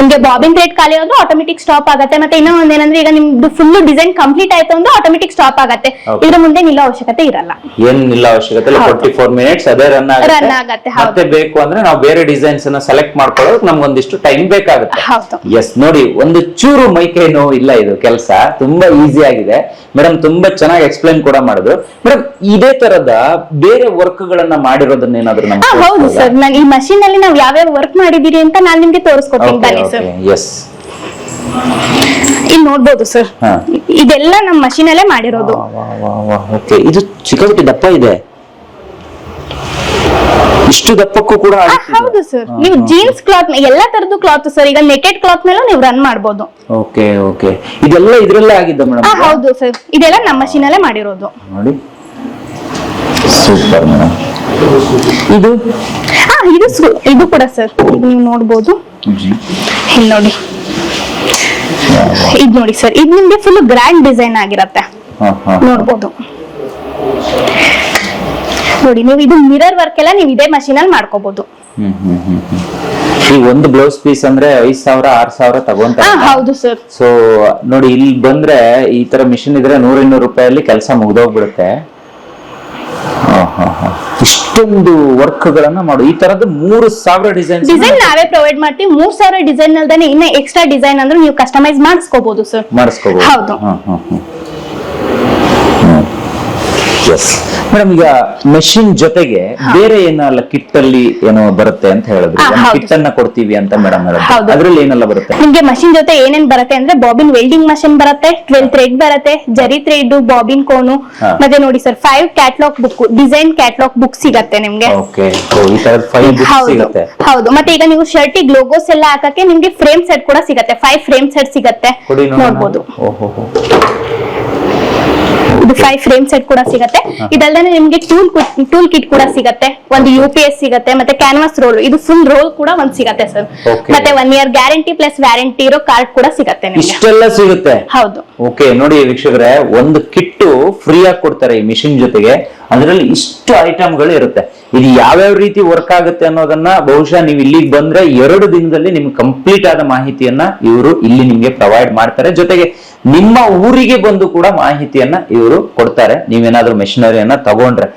ನಿಮ್ಗೆ ಬಾಬಿನ್ ಥ್ರೆಡ್ ಖಾಲಿ ಆದ್ರೂ ಆಟೋಮೆಟಿಕ್ ಸ್ಟಾಪ್ ಆಗತ್ತೆ. ಮತ್ತೆ ಇನ್ನೂ ಒಂದೇನಂದ್ರೆ ಈಗ ನಿಮ್ದು ಫುಲ್ ಡಿಸೈನ್ ಕಂಪ್ಲೀಟ್ ಆಯ್ತು ಅಂದ್ರೆ ಆಟೋಮೆಟಿಕ್ ಸ್ಟಾಪ್ ಆಗತ್ತೆ. ಇದ್ರ ಮುಂದೆ ನಿಲ್ಲೋ ಅವಶ್ಯಕತೆ ಇರಲ್ಲ. ಏನಿಲ್ಲ ಅವಶ್ಯಕತೆ ಇಲ್ಲ. ಫೋರ್ಟಿ ಫೋರ್ ಮಿನಿಟ್ಸ್ ಅದೇ ರನ್ ಆಗುತ್ತೆ. ಆಗತ್ತೆ, ಹೌದು. ಮತ್ತೆ ಬೇಕು ಅಂದ್ರೆ ನಾವು ಬೇರೆ ಡಿಸೈನ್ಸ್ ಅನ್ನ ಸೆಲೆಕ್ಟ್ ಮಾಡ್ಕೊಳ್ಳೋಕೆ ನಮ್ಗೊಂದಿಷ್ಟು ಟೈಮ್ ಬೇಕಾಗುತ್ತೆ. ಹೌದು. ಎಸ್ ನೋಡಿ ಒಂದು ಚೂರು ಮೈಕೈ ನೋವು ಇಲ್ಲ ಇದು ಕೆಲಸ ತುಂಬಾ ಈಸಿ ಆಗಿದೆ. ಮೇಡಮ್ ತುಂಬಾ ಚೆನ್ನಾಗಿ ಎಕ್ಸ್ಪ್ಲೈನ್ ಕೂಡ ಮಾಡಿದ್ರು. ಮೇಡಮ್ ಇದೇ ತರದ ಬೇರೆ ವರ್ಕ್ ಗಳನ್ನ ಮಾಡಿರೋದನ್ನ ಏನಾದ್ರು ಹಾ ಹೌದು ಸರ್ ನಾನು ಈ ಮಷೀನ್ ಅಲ್ಲಿ ನಾವು ಯಾವ್ಯಾವ ವರ್ಕ್ ಮಾಡಿದೀರಿ ಅಂತ ನಾನು ನಿಮ್ಗೆ ತೋರಿಸ್ಕೊಡ್ತೀನಿ. ಬನ್ನಿ ಸರ್ ಎಸ್ ಇಲ್ಲಿ ನೋಡ್ಬೋದು ಸರ್. ಇದೆಲ್ಲ ನಮ್ಮ ಮಷೀನ್ ಅಲ್ಲೇ ಮಾಡಿರೋದು. ಓಕೆ ಇದು ಸಿಕ್ಕಾಪಟ್ಟೆ ದಪ್ಪ ಇದೆ? ಇಷ್ಟು ದಪ್ಪಕ್ಕೂ ಕೂಡ ಹೌದು ಸರ್. ನೀವು ಜೀನ್ಸ್ ಕ್ಲಾತ್ ಎಲ್ಲಾ ತರದ್ದು ಕ್ಲಾತ್ ಸರ್. ಈಗ ನೆಟೆಡ್ ಕ್ಲಾತ್ ಮೇಲೂ ನೀವು ರನ್ ಮಾಡಬಹುದು ಓಕೆ ಓಕೆ ಇದೆಲ್ಲ ಇದ್ರಲ್ಲೇ ಆಗಿದ್ದು ಮೇಡಮ್? ಹೌದು ಸರ್. ಇದೆಲ್ಲ ನಮ್ಮ ಮಷೀನ್ ಅಲ್ಲೇ ಮಾಡಿರೋದು. ನೋಡಿ. Super madam. ಇದು? ಹಾ ಇದು ಇದು ಕೂಡ ಸರ್. ನೀವು ನೋಡ್ಬೋದು. ಇಲ್ಲಿ ನೋಡಿ. ಇದ್ ನೋಡಿ ಸರ್ ಇದು ನಿಮ್ಗೆ ಫುಲ್ ಗ್ರ್ಯಾಂಡ್ ಡಿಸೈನ್ ಆಗಿರತ್ತೆ. ನೋಡ್ಬೋದು. ನೋಡಿ ನೀವು ಇದು ಮಿರರ್ ವರ್ಕ್ ಎಲ್ಲ ನೀವು ಇದೇ ಮಷೀನ್ ಅಲ್ಲಿ ಮಾಡ್ಕೋಬಹುದು. ಈ ಒಂದು ಬ್ಲೌಸ್ ಪೀಸ್ ಅಂದ್ರೆ ಐದ್ ಸಾವಿರ ಆರ್ ಸಾವಿರ ತಗೊಂತಾರೆ. ಹೌದು ಸರ್. ಸೊ ನೋಡಿ ಇಲ್ಲಿ ಬಂದ್ರೆ ಈ ತರ ಮಿಷಿನ್ ಇದ್ರೆ ನೂರ ಇನ್ನೂರು ರೂಪಾಯಲ್ಲಿ ಕೆಲಸ ಮುಗ್ದೋಗ್ಬಿಡುತ್ತೆ. ಇಷ್ಟೊಂದು ವರ್ಕ್ ಗಳನ್ನ ಮಾಡು. ಈ ತರದ ಮೂರು ಸಾವಿರ ಡಿಸೈನ್ ಡಿಸೈನ್ ನಾವೇ ಪ್ರೊವೈಡ್ ಮಾಡ್ತೀವಿ. ಮೂರ್ ಸಾವಿರ ಡಿಸೈನ್ ಅಲ್ಲದೆ ಇನ್ನ ಎಕ್ಸ್ಟ್ರಾ ಡಿಸೈನ್ ಅಂದ್ರೆ ನೀವು ಕಸ್ಟಮೈಸ್ ಮಾಡಿಸ್ಕೋಬಹುದು ಸರ್ ಮಾಡಿಸ್ಕೋಬಹುದು ಹೌದು. ಎಸ್ ಮೇಡಮ್ ಈಗ ಮೆಷಿನ್ ಜೊತೆಗೆ ಬೇರೆ ಏನಲ್ಲ ಕಿಟ್ ಅಲ್ಲಿ ಏನೋ ಬರುತ್ತೆ ಅಂತ ಹೇಳಿದ್ರು. ಹಾ, ಹೌದು. ಕಿಟ್ ಅನ್ನ ಕೊಡ್ತೀವಿ ಅಂತ ಮೇಡಮ್ ಹೇಳಿದ್ರು. ಹೌದು. ಅದ್ರಲ್ಲಿ ಏನೆಲ್ಲ ಬರುತ್ತೆ? ನಿಮ್ಗೆ ಮಷಿನ್ ಜೊತೆ ಏನೇನ್ ಬರುತ್ತೆ ಅಂದ್ರೆ ಬಾಬಿನ್ ವೆಲ್ಡಿಂಗ್ ಮಷಿನ್ ಬರುತ್ತೆ ಟ್ವೆಲ್ ಥ್ರೆಡ್ ಬರುತ್ತೆ ಜರಿ ಥ್ರೆಡ್ ಬಾಬಿನ್ ಕೋನು ಹಾ. ಮತ್ತೆ ನೋಡಿ sir five catalogue book design catalogue book ಸಿಗತ್ತೆ ನಿಮ್ಗೆ. ಓಕೆ ಈ ತರದ ಫೈವ್ ಬುಕ್ಸ್ ಹೌದು. ಸಿಗುತ್ತೆ. ಹೌದು. ಮತ್ತೆ ಈಗ ನೀವು ಶರ್ಟಿಗೆ ಲೋಗೋಸ್ ಎಲ್ಲ ಹಾಕಕ್ಕೆ ನಿಮ್ಗೆ ಫ್ರೇಮ್ ಸೆಟ್ ಕೂಡ ಸಿಗತ್ತೆ. ಫೈವ್ ಫ್ರೇಮ್ ಸೆಟ್ ಸಿಗತ್ತೆ. ಕೊಡಿ ನೋಡೋಣ. ನೋಡ್ಬೋದು. ಓಹೋ ಇದು ಫೈವ್ ಫ್ರೇಮ್ ಸೆಟ್ ಕೂಡ ಸಿಗತ್ತೆ. ಇದಲ್ದೇ ನಿಮ್ಗೆ ಟೂಲ್ ಟೂಲ್ ಕಿಟ್ ಕೂಡ ಸಿಗತ್ತೆ. ಒಂದು ಯು ಪಿ ಎಸ್ ಸಿಗತ್ತೆ ಮತ್ತೆ ಕ್ಯಾನ್ವಾಸ್ ರೋಲ್ ಇದು ಫುಲ್ ರೋಲ್ ಕೂಡ ಒಂದ್ ಸಿಗತ್ತೆ ಸರ್ ಮತ್ತೆ one year guarantee plus warranty ಇರೋ ಕಾರ್ಡ್ ಕೂಡ ಸಿಗತ್ತೆ ಇಷ್ಟೆಲ್ಲ ಸಿಗುತ್ತೆ? ಹೌದು. ಓಕೆ ನೋಡಿ ವೀಕ್ಷಕರೇ ಒಂದು ಕಿಟ್ಟು ಫ್ರೀ ಆಗಿ ಕೊಡ್ತಾರೆ ಈ ಮಿಷಿನ್ ಜೊತೆಗೆ. ಅದರಲ್ಲಿ ಇಷ್ಟು ಐಟಮ್ಗಳು ಇರುತ್ತೆ. ಇದು ಯಾವ್ಯಾವ ರೀತಿ ವರ್ಕ್ ಆಗುತ್ತೆ ಅನ್ನೋದನ್ನ ಬಹುಶಃ ನೀವು ಇಲ್ಲಿಗೆ ಬಂದ್ರೆ ಎರಡು ದಿನದಲ್ಲಿ ನಿಮ್ಗೆ ಕಂಪ್ಲೀಟ್ ಆದ ಮಾಹಿತಿಯನ್ನ ಇವರು ಇಲ್ಲಿ ನಿಮ್ಗೆ ಪ್ರೊವೈಡ್ ಮಾಡ್ತಾರೆ. ಜೊತೆಗೆ ನಿಮ್ಮ ಊರಿಗೆ ಬಂದು ಕೂಡ ಮಾಹಿತಿಯನ್ನ ಇವರು ಕೊಡ್ತಾರೆ. ನೀವೇನಾದ್ರೂ ಮೆಷಿನರಿಯನ್ನ ತಗೊಂಡ್ರೆ.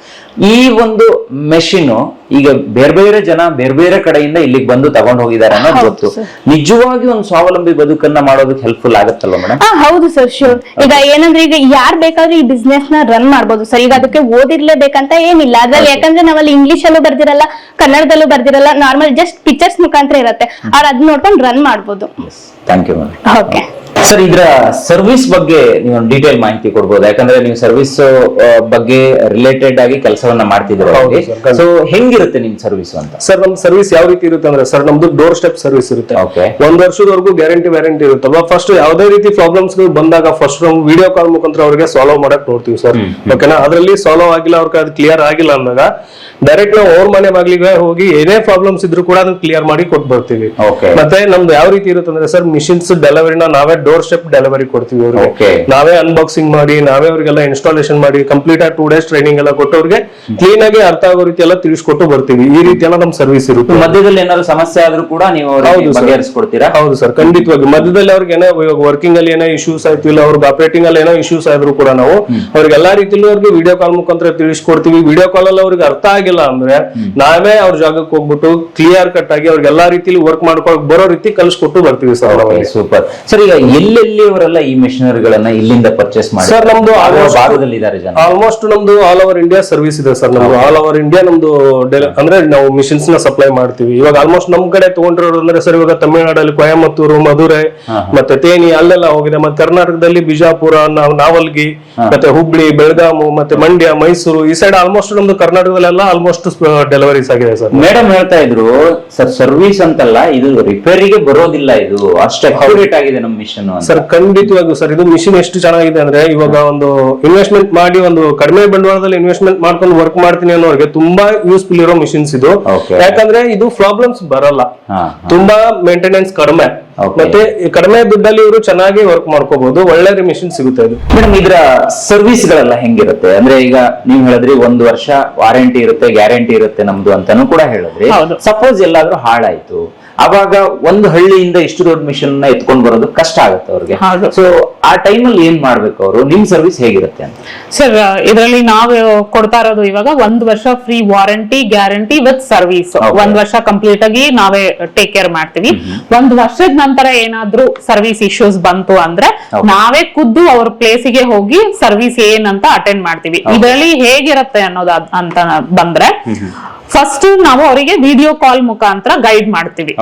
ಈ ಒಂದು ಮೆಷಿನ್ ಈಗ ಬೇರೆ ಬೇರೆ ಜನ ಬೇರೆ ಬೇರೆ ಕಡೆಯಿಂದ ಇಲ್ಲಿಗೆ ಬಂದು ತಗೊಂಡು ಹೋಗಿದ್ದಾರೆ ಅನ್ನೋದು ಗೊತ್ತು. ನಿಜವಾಗಿ ಒಂದು ಸ್ವಾವಲಂಬಿ ಬದುಕನ್ನ ಮಾಡೋದಕ್ಕೆ ಹೆಲ್ಪ್ಫುಲ್ ಆಗುತ್ತಲ್ಲ ಮೇಡಮ್ ಹೌದು ಸರ್ ಶೂರ್ ಈಗ ಏನಂದ್ರೆ ಈಗ ಯಾರ್ ಬೇಕಾದ್ರೂ ಈ ಬಿಸ್ನೆಸ್ನ ರನ್ ಮಾಡ್ಬೋದು ಸರ್. ಈಗ ಅದಕ್ಕೆ ಓದಿರ್ಲೇಬೇಕಂತ ಏನಿಲ್ಲ. ಅದ್ರಲ್ಲಿ ಯಾಕಂದ್ರೆ ನಾವಲ್ಲಿ ಇಂಗ್ಲಿಷ್ ಅಲ್ಲೂ ಬರ್ದಿರಲ್ಲ ಕನ್ನಡದಲ್ಲೂ ಬರ್ದಿರಲ್ಲ ನಾರ್ಮಲ್ ಜಸ್ಟ್ ಪಿಕ್ಚರ್ಸ್ ಮುಖಾಂತರ ಇರುತ್ತೆ. ಅವ್ರು ಅದ್ ನೋಡ್ಕೊಂಡು ರನ್ ಮಾಡ್ಬೋದು. ಥ್ಯಾಂಕ್ ಯು ಓಕೆ ಸರ್ ಇದರ ಸರ್ವಿಸ್ ಬಗ್ಗೆ ನೀವು ಡೀಟೇಲ್ ಮಾಹಿತಿ ಕೊಡ್ಬೋದು. ಯಾಕಂದ್ರೆ ನೀವು ಸರ್ವಿಸ್ ಬಗ್ಗೆ ರಿಲೇಟೆಡ್ ಆಗಿ ಕೆಲಸವನ್ನ ಮಾಡ್ತಿದ್ರು. ಸೊ ಹೆಂಗಿರುತ್ತೆ ನಿಮ್ ಸರ್ವಿಸ್ ಅಂತ? ಸರ್ ನಮ್ ಸರ್ವಿಸ್ ಯಾವ ರೀತಿ ಇರುತ್ತೆ ಅಂದ್ರೆ ಸರ್ ನಮ್ದು ಡೋರ್ ಸ್ಟೆಪ್ ಸರ್ವಿಸ್ ಇರುತ್ತೆ. ಓಕೆ ಒಂದ್ ವರ್ಷದವರೆಗೂ ಗ್ಯಾರಂಟಿ ವ್ಯಾರಂಟಿ ಇರುತ್ತಲ್ವಾ? ಫಸ್ಟ್ ಯಾವುದೇ ರೀತಿ ಪ್ರಾಬ್ಲಮ್ಸ್ ಬಂದಾಗ ಫಸ್ಟ್ ನಾವು ವಿಡಿಯೋ ಕಾಲ್ ಮುಖಾಂತರ ಅವರಿಗೆ ಸಾಲ್ವ್ ಮಾಡಕ್ ನೋಡ್ತೀವಿ ಸರ್. ಓಕೆನಾ ಅದರಲ್ಲಿ ಸಾಲ್ವ್ ಆಗಿಲ್ಲ ಅವ್ರಿಗೆ ಅದು ಕ್ಲಿಯರ್ ಆಗಿಲ್ಲ ಅಂದಾಗ ಡೈರೆಕ್ಟ್ ನಾವು ಅವ್ರ ಮನೆ ಬಾಗಿಲಿಗೆ ಹೋಗಿ ಏನೇ ಪ್ರಾಬ್ಲಮ್ಸ್ ಇದ್ರು ಕೂಡ ಅದನ್ನ ಕ್ಲಿಯರ್ ಮಾಡಿ ಕೊಟ್ಟು ಬರ್ತೀವಿ. ಮತ್ತೆ ನಮ್ದು ಯಾವ ರೀತಿ ಇರುತ್ತೆ ಅಂದ್ರೆ ಸರ್ ಮಿಷಿನ್ಸ್ ಡೆಲಿವರಿನ ನಾವೇ ಡೋರ್ ಸ್ಟೆಪ್ ಡೆಲಿವರಿ ಕೊಡ್ತೀವಿ ಅವ್ರಿಗೆ. ನಾವೇ ಅನ್ಬಾಕ್ಸಿಂಗ್ ಮಾಡಿ ನಾವೇ ಅವ್ರಿಗೆಲ್ಲ ಇನ್ಸ್ಟಾಲೇಷನ್ ಮಾಡಿ ಕಂಪ್ಲೀಟ್ ಆಗಿ ಟೂ ಡೇಸ್ ಟ್ರೈನಿಂಗ್ ಎಲ್ಲ ಕೊಟ್ಟು ಅವ್ರಿಗೆ ಕ್ಲೀನ್ ಆಗಿ ಅರ್ಥ ಆಗೋ ರೀತಿ ಎಲ್ಲ ತಿಳಿಸ್ಕೊಟ್ಟು ಬರ್ತೀವಿ. ಈ ರೀತಿ ಎಲ್ಲ ನಮ್ ಸರ್ವಿಸ್ ಇರುತ್ತೆ. ಮಧ್ಯದಲ್ಲಿ ಏನಾದ್ರು ಸಮಸ್ಯೆ ಆದ್ರೂ ಕೂಡ ನೀವು. ಬಗೆಹರಿಸ್ಕೊಡ್ತೀರಾ? ಹೌದು ಸರ್ ಖಂಡಿತವಾಗಿ. ಮಧ್ಯದಲ್ಲಿ ಅವ್ರಿಗೆ ಏನೋ ವರ್ಕಿಂಗ್ ಅಲ್ಲಿ ಏನೋ ಇಶ್ಯೂಸ್ ಆಯ್ತು ಇಲ್ಲ ಅವ್ರಿಗೆ ಆಪರೇಟಿಂಗ್ ಅಲ್ಲಿ ಏನೋ ಇಶ್ಯೂಸ್ ಆದ್ರೂ ಕೂಡ ನಾವು ಅವ್ರಿಗೆ ಎಲ್ಲಾ ರೀತಿಲೂ ಅವ್ರಿಗೆ ವಿಡಿಯೋ ಕಾಲ್ ಮುಖಾಂತರ ತಿಳಿಸ್ಕೊಡ್ತೀವಿ. ವಿಡಿಯೋ ಕಾಲ್ ಅಲ್ಲಿ ಅವ್ರಿಗೆ ಅರ್ಥ ಆಗಿಲ್ಲ ಅಂದ್ರೆ ನಾವೇ ಅವ್ರ ಜಾಗಕ್ಕೆ ಹೋಗ್ಬಿಟ್ಟು ಕ್ಲಿಯರ್ ಕಟ್ ಆಗಿ ಅವ್ರಿಗೆ ಎಲ್ಲಾ ರೀತಿಲಿ ವರ್ಕ್ ಮಾಡ್ಕೊಳಕ್ ಬರೋ ರೀತಿ ಕಲಿಸ್ಕೊಟ್ಟು ಬರ್ತೀವಿ ಸರ್ ಸೂಪರ್ ಸರ್ ಈಗ ಎಲ್ಲೆಲ್ಲಿ ಅವರೆಲ್ಲ ಈ ಮಿಷನರಿಗಳನ್ನ ಇಲ್ಲಿಂದ ಪರ್ಚೇಸ್ ಮಾಡಿ ಸರ್ ನಮ್ದು ಭಾಗದಲ್ಲಿ ಇದ್ದಾರೆ ಜನ? ಆಲ್ಮೋಸ್ಟ್ ನಮ್ದು ಆಲ್ ಓವರ್ ಇಂಡಿಯಾ ಸರ್ವಿಸ್ ಇದೆ ಸರ್ ನಮ್ದು ಆಲ್ ಓವರ್ ಇಂಡಿಯಾ ನಮ್ದು ಅಂದ್ರೆ ನಾವು ಮಿಷಿನ್ಸ್ನ ಸಪ್ಲೈ ಮಾಡ್ತೀವಿ. ಇವಾಗ ಆಲ್ಮೋಸ್ಟ್ ನಮ್ ಕಡೆ ತಗೊಂಡಿರೋದು ಅಂದ್ರೆ ಸರ್ ಇವಾಗ ತಮಿಳುನಾಡಲ್ಲಿ ಕೊಯಮತ್ತೂರು ಮಧುರೈ ಮತ್ತೆ ತೇನಿ ಅಲ್ಲೆಲ್ಲ ಹೋಗಿದೆ. ಮತ್ತೆ ಕರ್ನಾಟಕದಲ್ಲಿ ಬಿಜಾಪುರ ನಾವ್- ನಾವಲ್ಗಿ ಮತ್ತೆ ಹುಬ್ಳಿ ಬೆಳಗಾಮು ಮತ್ತೆ ಮಂಡ್ಯ ಮೈಸೂರು ಈ ಸೈಡ್ ಆಲ್ಮೋಸ್ಟ್ ನಮ್ದು ಕರ್ನಾಟಕದಲ್ಲೆಲ್ಲ ಆಲ್ಮೋಸ್ಟ್ ಡೆಲಿವರೀಸ್ ಆಗಿದೆ ಸರ್ ಮೇಡಮ್ ಹೇಳ್ತಾ ಇದ್ರು ಸರ್ ಸರ್ವಿಸ್ ಅಂತಲ್ಲ ಇದು ರಿಪೇರಿಗೆ ಬರೋದಿಲ್ಲ ಇದು. ಅಷ್ಟು ಅಕ್ಯುರೇಟ್ ಆಗಿದೆ ನಮ್ಮ ಮಿಷನ್ ಸರ್ ಖಂಡಿತವಾಗ್ಲೂ ಸರ್ ಇದು ಮಿಷಿನ್ ಎಷ್ಟು ಚೆನ್ನಾಗಿದೆ ಅಂದ್ರೆ ಇವಾಗ ಒಂದು ಇನ್ವೆಸ್ಟ್ಮೆಂಟ್ ಮಾಡಿ ಒಂದು ಕಡಿಮೆ ಬಂಡವಾಳದಲ್ಲಿ ಇನ್ವೆಸ್ಟ್ಮೆಂಟ್ ಮಾಡ್ಕೊಂಡು ವರ್ಕ್ ಮಾಡ್ತೀನಿ ಅನ್ನೋರಿಗೆ ತುಂಬಾ ಯೂಸ್ಫುಲ್ ಇರೋ ಮಿಷಿನ್ಸ್ ಇದು. ಯಾಕಂದ್ರೆ ಇದು ಪ್ರಾಬ್ಲಮ್ಸ್ ಬರಲ್ಲ. ಹಾ, ತುಂಬಾ ಮೇಂಟೆನೆನ್ಸ್ ಕಡಿಮೆ. ಮತ್ತೆ ಈ ಕಡಿಮೆ ದುಡ್ಡಲ್ಲಿ ಇವರು ಚೆನ್ನಾಗಿ ವರ್ಕ್ ಮಾಡ್ಕೋಬಹುದು ಒಳ್ಳೆ ಮಿಷಿನ್ ಸಿಗುತ್ತೆ ಇದು ಮೇಡಮ್ ಇದರ ಸರ್ವಿಸ್ ಗಳೆಲ್ಲ ಹೆಂಗಿರುತ್ತೆ? ಅಂದ್ರೆ ಈಗ ನೀವು ಹೇಳಿದ್ರಿ ಒಂದು ವರ್ಷ ವಾರಂಟಿ ಇರುತ್ತೆ ಗ್ಯಾರಂಟಿ ಇರುತ್ತೆ ನಮ್ದು ಅಂತಾನು ಕೂಡ ಹೇಳಿದ್ರಿ. ಹೌದು. ಸಪೋಸ್ ಎಲ್ಲಾದ್ರೂ ಹಾಳಾಯ್ತು. ಅವಾಗ ಒಂದು ಹಳ್ಳಿಯಿಂದ ಇಷ್ಟು ದೊಡ್ಡ ಮಿಷನ್ನ ಎತ್ಕೊಂಡ್ ಬರೋದು ಕಷ್ಟ ಆಗುತ್ತೆ ಅವ್ರಿಗೆ. ಸೊ ಆ ಟೈಮಲ್ಲಿ ಏನ್ ಮಾಡ್ಬೇಕು ಅವರು? ನಿಮ್ ಸರ್ವಿಸ್ ಹೇಗಿರುತ್ತೆ ಅಂತ. ಸರ್ ಇದರಲ್ಲಿ ನಾವು ಕೊಡ್ತಾ ಇರೋದು ಇವಾಗ ಒಂದ್ ವರ್ಷ free warranty guarantee with service. ಒಂದ್ ವರ್ಷ ಕಂಪ್ಲೀಟ್ ಆಗಿ ನಾವೇ ಟೇಕ್ ಕೇರ್ ಮಾಡ್ತೀವಿ. ಒಂದ್ ವರ್ಷದ ನಂತರ ಏನಾದ್ರೂ ಸರ್ವಿಸ್ ಇಶ್ಯೂಸ್ ಬಂತು ಅಂದ್ರೆ ನಾವೇ ಖುದ್ದು ಅವ್ರ ಪ್ಲೇಸಿಗೆ ಹೋಗಿ ಸರ್ವಿಸ್ ಏನಂತ ಅಟೆಂಡ್ ಮಾಡ್ತೀವಿ. ಇದರಲ್ಲಿ ಹೇಗಿರುತ್ತೆ ಅನ್ನೋದು ಅಂತ ಬಂದ್ರೆ ಫಸ್ಟ್ ನಾವು ಅವರಿಗೆ ವಿಡಿಯೋ ಕಾಲ್ ಮುಖಾಂತರ ಗೈಡ್ ಮಾಡ್ತೀವಿ.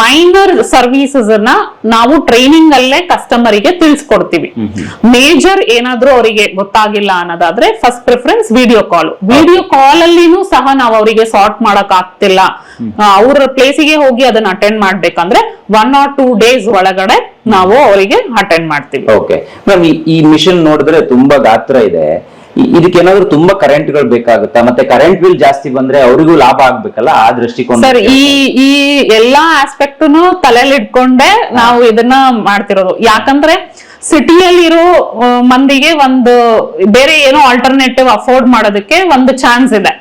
ಮೈನರ್ ಸರ್ವಿಸಸ್ ಅನ್ನ ನಾವು ಟ್ರೈನಿಂಗ್ ಅಲ್ಲೇ ಕಸ್ಟಮರ್ಗೆ ತಿಳಿಸ್ಕೊಡ್ತೀವಿ. ಮೇಜರ್ ಏನಾದ್ರೂ ಅವರಿಗೆ ಗೊತ್ತಾಗಿಲ್ಲ ಅನ್ನೋದಾದ್ರೆ first preference video call video call ಅಲ್ಲಿನೂ ಸಹ ನಾವು ಅವರಿಗೆ ಸಾರ್ಟ್ ಮಾಡಕ್ ಆಗ್ತಿಲ್ಲ ಅವ್ರ ಪ್ಲೇಸಿಗೆ ಹೋಗಿ ಅದನ್ನ ಅಟೆಂಡ್ ಮಾಡ್ಬೇಕಂದ್ರೆ ಒನ್ ಆರ್ ಟೂ ಡೇಸ್ ಒಳಗಡೆ ನಾವು ಅವರಿಗೆ ಅಟೆಂಡ್ ಮಾಡ್ತೀವಿ. ಓಕೆ ಮ್ಯಾಮ್ ಈ ಮಿಷನ್ ನೋಡಿದ್ರೆ ತುಂಬಾ ಗಾತ್ರ ಇದೆ. ಇದಕ್ಕೇನಾದ್ರೂ ತುಂಬಾ ಕರೆಂಟ್ಗಳು ಬೇಕಾಗುತ್ತಾ? ಮತ್ತೆ ಕರೆಂಟ್ ಬಿಲ್ ಜಾಸ್ತಿ ಬಂದ್ರೆ ಅವರಿಗೂ ಲಾಭ ಆಗ್ಬೇಕಲ್ಲ? ಆ ದೃಷ್ಟಿಕೋನ ಸರ್ ಈ ಈ ಎಲ್ಲಾ ಆಸ್ಪೆಕ್ಟ್ನು ತಲೆಯಲ್ಲಿ ಇಟ್ಕೊಂಡೆ ನಾವು ಇದನ್ನ ಮಾಡ್ತಿರೋದು. ಯಾಕಂದ್ರೆ ಸಿಟಿಯಲ್ಲಿರೋ ಮಂದಿಗೆ ಒಂದು ಬೇರೆ ಏನೋ ಆಲ್ಟರ್ನೇಟಿವ್ ಅಫೋರ್ಡ್ ಮಾಡೋದಕ್ಕೆ ಒಂದು ಚಾನ್ಸ್ ಇದೆ.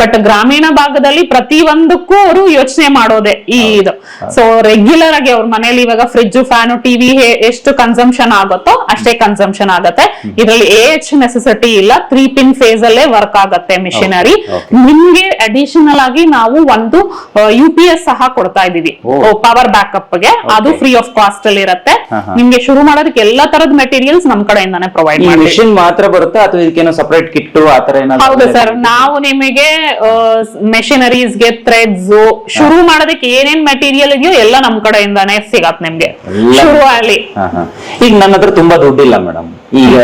ಬಟ್ ಗ್ರಾಮೀಣ ಭಾಗದಲ್ಲಿ ಪ್ರತಿ ಒಂದಕ್ಕೂ ಅವರು ಯೋಚನೆ ಮಾಡೋದೆ ಈ ಇದು. ಸೊ ರೆಗ್ಯುಲರ್ ಆಗಿ ಅವ್ರ ಮನೇಲಿ ಇವಾಗ ಫ್ರಿಜ್ ಫ್ಯಾನು ಟಿವಿ ಎಷ್ಟು ಕನ್ಸಂಪ್ಷನ್ ಆಗುತ್ತೋ ಅಷ್ಟೇ ಕನ್ಸಂಪ್ಷನ್ ಆಗತ್ತೆ. ಇದರಲ್ಲಿ ಎಚ್ ನೆಸೆಸಿಟಿ ಇಲ್ಲ. ತ್ರೀ ಪಿನ್ ಫೇಸ್ ಅಲ್ಲೇ ವರ್ಕ್ ಆಗತ್ತೆ ಮಿಷಿನರಿ. ನಿಮ್ಗೆ ಅಡಿಷನಲ್ ಆಗಿ ನಾವು ಒಂದು ಯು ಪಿ ಎಸ್ ಸಹ ಕೊಡ್ತಾ ಇದೀವಿ ಪವರ್ ಬ್ಯಾಕಪ್ಗೆ. ಅದು ಫ್ರೀ ಆಫ್ ಕಾಸ್ಟ್ ಅಲ್ಲಿ ಇರುತ್ತೆ. ನಿಮ್ಗೆ ಶುರು ಮಾಡೋದಕ್ಕೆ ಎಲ್ಲಾ ತರದ ಮೆಟೀರಿಯಲ್ಸ್ ನಮ್ ಕಡೆಯಿಂದಾನೆ ಪ್ರೊವೈಡ್ ಮಾಡಿ ಮಿಷಿನ್ ಮಾತ್ರ ಬರುತ್ತೆ ಅಥವಾ ಇದಕ್ಕೇನೋ ಸಪರೇಟ್ ಕಿಟ್ಟು ಆತರ ಏನಾದ್ರು ಹೌದು ಸರ್ ನಾವು ನಿಮಗೆ ಮೆಷಿನರೀಸ್ಗೆ ಥ್ರೆಡ್ಸ್ ಶುರು ಮಾಡೋದಕ್ಕೆ ಏನೇನ್ ಮೆಟೀರಿಯಲ್ ಇದೆಯೋ ಎಲ್ಲ ನಮ್ ಕಡೆಯಿಂದಾನೇ ಸಿಗತ್ ನಿಮ್ಗೆ. ಶುರು ಅಲ್ಲಿ ಹಾ. ಈಗ ನನ್ನ ಹತ್ರ ತುಂಬಾ ದುಡ್ಡಿಲ್ಲ ಮೇಡಮ್ ಈಗ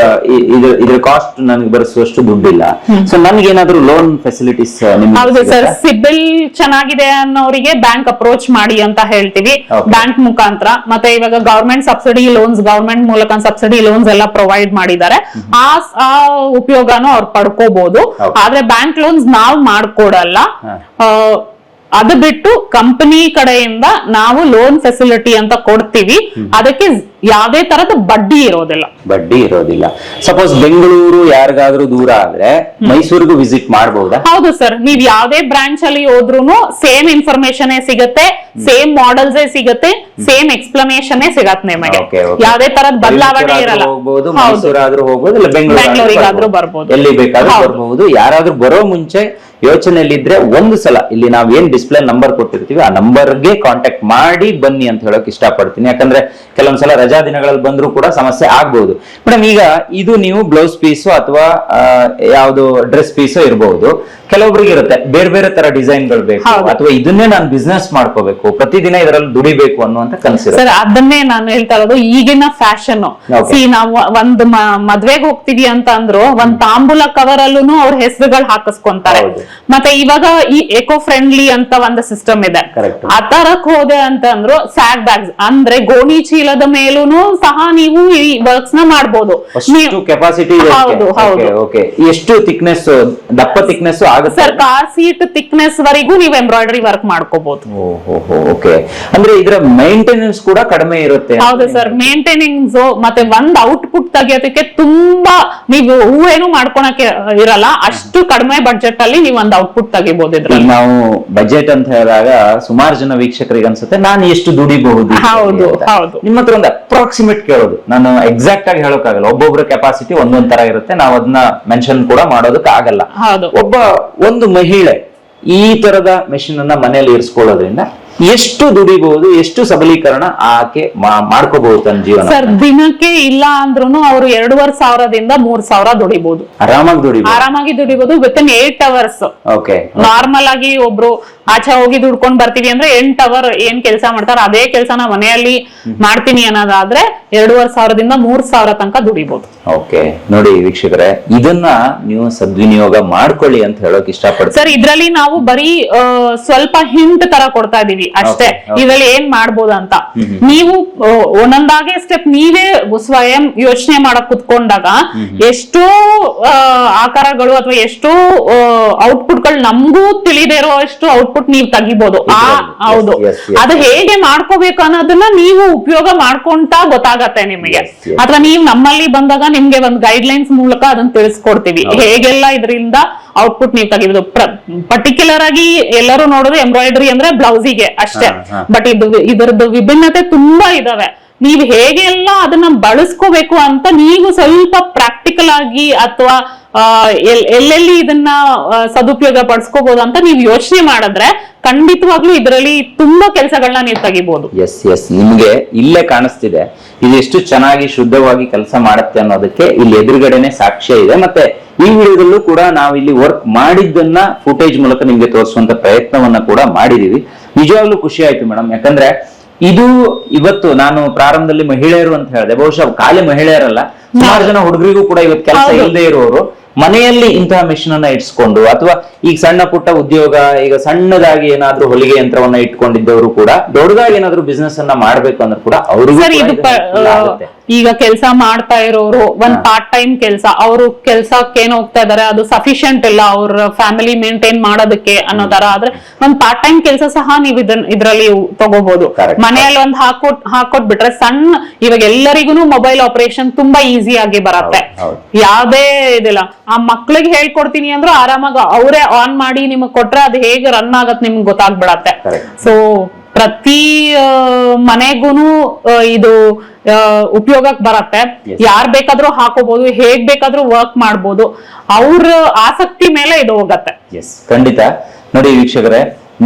ಇದರ ಕಾಸ್ಟ್ ನನಗೆ ಬರೆಸುವಷ್ಟು ದುಡ್ಡಿಲ್ಲ. ಸೊ ನನ್ಗೇನಾದ್ರೂ ಲೋನ್ ಫೆಸಿಲಿಟೀಸ್ ಹೌದು ಸರ್ ಸಿಬಿಲ್ ಚೆನ್ನಾಗಿದೆ ಅನ್ನೋರಿಗೆ ಬ್ಯಾಂಕ್ ಅಪ್ರೋಚ್ ಮಾಡಿ ಅಂತ ಹೇಳ್ತೀವಿ. ಬ್ಯಾಂಕ್ ಮುಖಾಂತರ. ಮತ್ತೆ ಇವಾಗ ಗವರ್ಮೆಂಟ್ ಸಬ್ಸಿಡಿ ಲೋನ್ಸ್ ಗವರ್ಮೆಂಟ್ ಮೂಲಕ ಸಬ್ಸಿಡಿ ಲೋನ್ಸ್ ಎಲ್ಲ ಪ್ರೊವೈಡ್ ಮಾಡಿದ್ದಾರೆ. ಆ ಉಪಯೋಗನು ಅವ್ರು ಪಡ್ಕೋಬಹುದು. ಆದ್ರೆ ಬ್ಯಾಂಕ್ ಲೋನ್ಸ್ ನಾವು ಮಾಡ್ಕೊಡಲ್ಲ. ಅದು ಬಿಟ್ಟು ಕಂಪನಿ ಕಡೆಯಿಂದ ನಾವು ಲೋನ್ ಫೆಸಿಲಿಟಿ ಅಂತ ಕೊಡ್ತೀವಿ. ಅದಕ್ಕೆ ಯಾವ್ದೇ ತರದ ಬಡ್ಡಿ ಇರೋದಿಲ್ಲ. ಬಡ್ಡಿ ಇರೋದಿಲ್ಲ. ಸಪೋಸ್ ಬೆಂಗಳೂರು ಯಾರಿಗಾದ್ರೂ ದೂರ ಆದ್ರೆ ಮೈಸೂರಿಗೂ ವಿಸಿಟ್ ಮಾಡಬಹುದಾ ಹೌದು ಸರ್ ನೀವ್ ಯಾವ್ದೇ ಬ್ರಾಂಚ್ ಅಲ್ಲಿ ಹೋದ್ರು ಸೇಮ್ ಇನ್ಫಾರ್ಮೇಶನ್ ಸಿಗತ್ತೆ ಸೇಮ್ ಮಾಡೆಲ್ಸ್ ಸಿಗತ್ತೆ ಸೇಮ್ ಎಕ್ಸ್ಪ್ಲನೇಷನ್ ಸಿಗತ್ತೆ ನಿಮಗೆ. ಯಾವ್ದೇ ತರದ ಬದಲಾವಣೆ ಇರಲ್ಲ. ಹೋಗಬಹುದು ಹೌದು. ಮೈಸೂರಾದ್ರೂ ಹೋಗಬಹುದು ಇಲ್ಲ ಬೆಂಗಳೂರು ಬೆಂಗಳೂರಿಗಾದ್ರೂ ಬರ್ಬೋದು. ಎಲ್ಲಿ ಬೇಕಾದ್ರೂ ಬರಬಹುದು ಯಾರಾದ್ರೂ ಬರೋ ಮುಂಚೆ ಯೋಚನೆಯಲ್ಲಿದ್ರೆ ಒಂದು ಸಲ ಇಲ್ಲಿ ನಾವ್ ಏನ್ ಡಿಸ್ಪ್ಲೇ ನಂಬರ್ ಕೊಟ್ಟಿರ್ತೀವಿ ಆ ನಂಬರ್ಗೆ ಕಾಂಟ್ಯಾಕ್ಟ್ ಮಾಡಿ ಬನ್ನಿ ಅಂತ ಹೇಳಕ್ ಇಷ್ಟಪಡ್ತೀನಿ. ಯಾಕಂದ್ರೆ ಕೆಲವೊಂದ್ಸಲ ರಜಾ ದಿನಗಳಲ್ಲಿ ಬಂದ್ರೂ ಕೂಡ ಸಮಸ್ಯೆ ಆಗ್ಬಹುದು ಮೇಡಮ್ ಈಗ ಇದು ನೀವು ಬ್ಲೌಸ್ ಪೀಸು ಅಥವಾ ಯಾವುದು ಡ್ರೆಸ್ ಪೀಸು ಇರಬಹುದು ಕೆಲವೊಬ್ರಿಗೆ ಇರುತ್ತೆ. ಬೇರೆ ಬೇರೆ ತರ ಡಿಸೈನ್ಗಳು ಬೇಕು. ಹೌದು. ಅಥವಾ ಇದನ್ನೇ ನಾನು ಬಿಸ್ನೆಸ್ ಮಾಡ್ಕೋಬೇಕು. ಪ್ರತಿದಿನ ಇದರಲ್ಲಿ ದುಡಿಬೇಕು ಅನ್ನುವಂತ ಕನಸಿರುತ್ತೆ. ಸರ್ ಅದನ್ನೇ ನಾನು ಹೇಳ್ತಾ ಇರೋದು ಈಗಿನ ಫ್ಯಾಷನ್ Okay. ಸಿ ನಾವು ಒಂದ್ ಮ- ಮದ್ವೆಗ್ ಹೋಗ್ತೀವಿ ಅಂತ ಅಂದ್ರು ಒಂದ್ ತಾಂಬೂಲ ಕವರ್ ಅಲ್ಲೂ ಅವ್ರ ಹೆಸರುಗಳು ಹಾಕಿಸ್ಕೊಂತಾರೆ. ಹೌದು. ಮತ್ತೆ ಇವಾಗ ಈ ಎಕೋ ಫ್ರೆಂಡ್ಲಿ ಅಂತ ಒಂದು ಸಿಸ್ಟಮ್ ಇದೆ. Correct. ಆ ತರಕ್ ಹೋದೆ ಅಂತ ಅಂದ್ರು ಸ್ಯಾಗ್ ಬ್ಯಾಗ್ಸ್ ಅಂದ್ರೆ ಗೋಣಿ ಚೀಲದ ಮೇಲೂನು ಸಹ ನೀವು ಈ ವರ್ಕ್ಸ್ನ ಮಾಡ್ಬೋದು. ಅಷ್ಟು ನೀವು- ಕೆಪಾಸಿಟಿ ಹೌದು ಹೌದು. ಓಕೆ ಎಷ್ಟು ಥಿಕ್ನೆಸ್ ದಪ್ಪ ಥಿಕ್ನೆಸ್ ಆಗುತ್ತೆ. ಸರ್ ಕಾರ್ ಸೀಟ್ ಥಿಕ್ನೆಸ್ ವರೆಗೂ ನೀವು ಎಂಬ್ರಾಯ್ಡರಿ ವರ್ಕ್ ಮಾಡ್ಕೋಬಹುದು ಓಕೆ ಅಂದ್ರೆ ಇದರ ಮೇಂಟೆನೆನ್ಸ್ ಕೂಡ ಕಡಿಮೆ ಇರುತ್ತೆ ಹೌದು ಸರ್ ಮೇಂಟೆನೆನ್ಸ್ ಮತ್ತೆ ಒಂದ್ ಔಟ್ಪುಟ್ ತೆಗಿಯೋದಕ್ಕೆ ತುಂಬಾ ನೀವು ಹೂವೇನು ಮಾಡ್ಕೊಳಕ್ಕೆ ಇರಲ್ಲ ಅಷ್ಟು ಕಡಿಮೆ ಬಜೆಟ್ ಅಲ್ಲಿ ನೀವು ಒಂದು ಔಟ್ಪುಟ್ ತೆಗಿಬಹುದು ಇದ್ರಲ್ಲಿ. ನಾವು ಬಜೆಟ್ ಅಂತ ಹೇಳಿದಾಗ ಸುಮಾರು ಜನ ವೀಕ್ಷಕರಿಗೆ ಅನ್ಸುತ್ತೆ ನಾನು ಎಷ್ಟು ದುಡಿಬಹುದು ಹೌದು, ಹೌದು. ನಿಮ್ಮ ಹತ್ರ ಒಂದು ಅಪ್ರಾಕ್ಸಿಮೇಟ್ ಕೇಳೋದು. ನಾನು ಎಕ್ಸಾಕ್ಟ್ ಆಗಿ ಹೇಳೋಕ್ಕಾಗಲ್ಲ. ಒಬ್ಬೊಬ್ಬರ ಕೆಪಾಸಿಟಿ ಒಂದೊಂದ್ ತರ ಇರುತ್ತೆ. ನಾವು ಅದನ್ನ ಮೆನ್ಷನ್ ಕೂಡ ಮಾಡೋದಕ್ಕೆ ಆಗಲ್ಲ ಒಬ್ಬ ಒಂದು ಮಹಿಳೆ ಈ ತರದ ಮೆಷಿನ್ ಅನ್ನ ಮನೆಯಲ್ಲಿ ಇರಿಸ್ಕೊಳ್ಳೋದ್ರಿಂದ ಎಷ್ಟು ದುಡಿಬಹುದು ಎಷ್ಟು ಸಬಲೀಕರಣ ಆಕೆ ಮಾಡ್ಕೋಬಹುದು ತನ್ನ ಜೀವನ. ಸರ್ ದಿನಕ್ಕೆ ಇಲ್ಲ ಅಂದ್ರೂ ಅವರು ಎರಡೂವರೆ ಸಾವಿರದಿಂದ ಮೂರ್ ಸಾವಿರ ದುಡಿಬಹುದು ಆರಾಮಾಗಿ ದುಡಿಬಹುದು ಆರಾಮಾಗಿ ದುಡಿಬಹುದು within eight hours okay normal ಆಗಿ ಒಬ್ರು ಆಚೆ ಹೋಗಿ ದುಡ್ಕೊಂಡ್ ಬರ್ತೀವಿ ಅಂದ್ರೆ ಎಂಟ್ ಅವರ್ ಏನ್ ಕೆಲಸ ಮಾಡ್ತಾರ ಅದೇ ಕೆಲಸನ ಮನೆಯಲ್ಲಿ ಮಾಡ್ತೀನಿ ಅನ್ನೋದಾದ್ರೆ ಎರಡೂವರೆ ಸಾವಿರದಿಂದ ಮೂರ್ ಸಾವಿರ ತನಕ ದುಡಿಬಹುದು ಓಕೆ ನೋಡಿ ವೀಕ್ಷಕರೇ ಇದನ್ನ ನೀವು ಸದ್ವಿನಿಯೋಗ ಮಾಡ್ಕೊಳ್ಳಿ ಅಂತ ಹೇಳೋಕ್ ಇಷ್ಟಪಡ್ತೀನಿ. ಸರ್ ಇದ್ರಲ್ಲಿ ನಾವು ಬರೀ ಸ್ವಲ್ಪ ಹಿಂಟ್ ತರ ಕೊಡ್ತಾ ಇದೀವಿ. ಅಷ್ಟೇ. ಇದ್ರಲ್ಲಿ ಏನ್ ಮಾಡ್ಬೋದು ಅಂತ? ನೀವು ಒಂದೊಂದಾಗೆ ಸ್ಟೆಪ್ ನೀವೇ ಸ್ವಯಂ ಯೋಚನೆ ಮಾಡಕ್ ಕುತ್ಕೊಂಡಾಗ ಎಷ್ಟೋ ಆಕಾರಗಳು ಅಥವಾ ಎಷ್ಟೋ ಔಟ್ಪುಟ್ಗಳು ನಮಗೂ ತಿಳಿದಿರೋ ಅಷ್ಟು ಔಟ್ಪುಟ್ ನೀವು ತೆಗಿಬಹುದು ಆ ಹೌದು. ಅದು ಹೇಗೆ ಮಾಡ್ಕೋಬೇಕು ಅನ್ನೋದನ್ನ ನೀವು ಉಪಯೋಗ ಮಾಡ್ಕೊಂತ ಗೊತ್ತಾಗತ್ತೆ ನಿಮಗೆ. ಅಥವಾ ನೀವು ನಮ್ಮಲ್ಲಿ ಬಂದಾಗ ನಿಮ್ಗೆ ಒಂದು ಗೈಡ್ ಲೈನ್ಸ್ ಮೂಲಕ ಅದನ್ನ ತಿಳಿಸ್ಕೊಡ್ತೀವಿ. ಹೇಗೆಲ್ಲ ಇದರಿಂದ ಔಟ್ಪುಟ್ ನೀವು ತೆಗಿಬಹುದು ಪರ್ಟಿಕ್ಯುಲರ್ ಆಗಿ ಎಲ್ಲರೂ ನೋಡೋದು ಎಂಬ್ರಾಯ್ಡ್ರಿ ಅಂದ್ರೆ ಬ್ಲೌಸಿಗೆ ಅಷ್ಟೇ. ಬಟ್ ಇದು ಇದರದ್ದು ವಿಭಿನ್ನತೆ ತುಂಬಾ ಇದಾವೆ. ನೀವು ಹೇಗೆಲ್ಲ ಅದನ್ನ ಬಳಸ್ಕೋಬೇಕು ಅಂತ ನೀವು ಸ್ವಲ್ಪ ಪ್ರಾಕ್ಟಿಕಲ್ ಆಗಿ ಅಥವಾ ಎಲ್ಲೆಲ್ಲಿ ಇದನ್ನ ಸದುಪಯೋಗ ಪಡಿಸ್ಕೋಬಹುದು ಅಂತ ನೀವು ಯೋಚನೆ ಮಾಡಿದ್ರೆ ಖಂಡಿತವಾಗ್ಲೂ ಇದರಲ್ಲಿ ತುಂಬಾ ಕೆಲಸಗಳನ್ನ ನೀವು ತೆಗಿಬಹುದು ಎಸ್ ಎಸ್ ನಿಮ್ಗೆ ಇಲ್ಲೇ ಕಾಣಿಸ್ತಿದೆ. ಇದು ಎಷ್ಟು ಚೆನ್ನಾಗಿ ಶುದ್ಧವಾಗಿ ಕೆಲಸ ಮಾಡುತ್ತೆ ಅನ್ನೋದಕ್ಕೆ ಇಲ್ಲಿ ಎದುರುಗಡೆನೆ ಸಾಕ್ಷ್ಯ ಇದೆ. ಮತ್ತೆ ಈ ವಿಡಿಯೋದಲ್ಲೂ ಕೂಡ ನಾವು ಇಲ್ಲಿ ವರ್ಕ್ ಮಾಡಿದ್ದನ್ನ ಫುಟೇಜ್ ಮೂಲಕ ನಿಮ್ಗೆ ತೋರಿಸುವಂತ ಪ್ರಯತ್ನವನ್ನ ಕೂಡ ಮಾಡಿದೀವಿ. ನಿಜವಾಗ್ಲೂ ಖುಷಿ ಆಯ್ತು ಮೇಡಮ್ ಯಾಕಂದ್ರೆ ಇದು ಇವತ್ತು ನಾನು ಪ್ರಾರಂಭದಲ್ಲಿ ಮಹಿಳೆಯರು ಅಂತ ಹೇಳಿದೆ. ಬಹುಶಃ ಖಾಲಿ ಮಹಿಳೆಯರಲ್ಲ ಸುಮಾರು ಜನ ಹುಡುಗರಿಗೂ ಕೂಡ ಇವತ್ತು ಕೆಲಸ. ಇಲ್ಲದೆ ಇರುವವರು ಮನೆಯಲ್ಲಿ ಇಂತಹ ಮಿಷನ್ ಅನ್ನ ಇಟ್ಸ್ಕೊಂಡು ಅಥವಾ ಈಗ ಸಣ್ಣ ಪುಟ್ಟ ಉದ್ಯೋಗ ಈಗ ಸಣ್ಣದಾಗಿ ಏನಾದ್ರೂ ಹೊಲಿಗೆ ಯಂತ್ರವನ್ನ ಇಟ್ಕೊಂಡಿದ್ದವರು ಕೂಡ ದೊಡ್ಡದಾಗಿ ಏನಾದ್ರೂ ಬಿಸ್ನೆಸ್ ಅನ್ನ ಮಾಡ್ಬೇಕು ಅಂದ್ರೆ ಕೂಡ ಅವ್ರಿಗೂ ಈಗ ಕೆಲಸ ಮಾಡ್ತಾ ಇರೋರು ಒಂದ್ ಪಾರ್ಟ್ ಟೈಮ್ ಕೆಲಸ ಅವರು ಕೆಲ್ಸಕ್ಕೆ ಏನ್ ಹೋಗ್ತಾ ಇದಾರೆ ಅದು ಸಫಿಶಿಯಂಟ್ ಇಲ್ಲ ಅವ್ರ ಫ್ಯಾಮಿಲಿ ಮೇಂಟೈನ್ ಮಾಡೋದಕ್ಕೆ ಅನ್ನೋ ತರ ಆದ್ರೆ ಒಂದ್ ಪಾರ್ಟ್ ಟೈಮ್ ಕೆಲಸ ಸಹ ನೀವು ಇದನ್ ಇದ್ರಲ್ಲಿ ತಗೋಬಹುದು. ಮನೆಯಲ್ಲಿ ಒಂದ್ ಹಾಕೋ ಹಾಕೊಟ್ ಬಿಟ್ರೆ ಸಣ್ಣ ಇವಾಗ ಎಲ್ಲರಿಗೂ ಮೊಬೈಲ್ ಆಪರೇಷನ್ ತುಂಬಾ ಈಸಿ ಆಗಿ ಬರತ್ತೆ. ಯಾವ್ದೇ ಇದಿಲ್ಲ. ಆ ಮಕ್ಳಿಗೆ ಹೇಳ್ಕೊಡ್ತೀನಿ ಅಂದ್ರೂ ಆರಾಮಾಗಿ ಅವರೇ ಆನ್ ಮಾಡಿ ನಿಮಗ್ ಕೊಟ್ರೆ ಅದು ಹೇಗೆ ರನ್ ಆಗತ್ ನಿಮ್ಗೆ ಗೊತ್ತಾಗ್ಬಿಡತ್ತೆ. ಸೊ ಪ್ರತಿ ಮನೆಗೂನು ಇದು ಉಪಯೋಗಕ್ಕೆ ಬರತ್ತೆ. ಯಾರ್ ಬೇಕಾದ್ರೂ ಹಾಕೋಬಹುದು ಹೇಗ್ ಬೇಕಾದ್ರೂ ವರ್ಕ್ ಮಾಡ್ಬೋದು. ಅವ್ರ ಆಸಕ್ತಿ ಮೇಲೆ ಇದು ಹೋಗತ್ತೆ. ಎಸ್ ಖಂಡಿತ. ನೋಡಿ ವೀಕ್ಷಕರೇ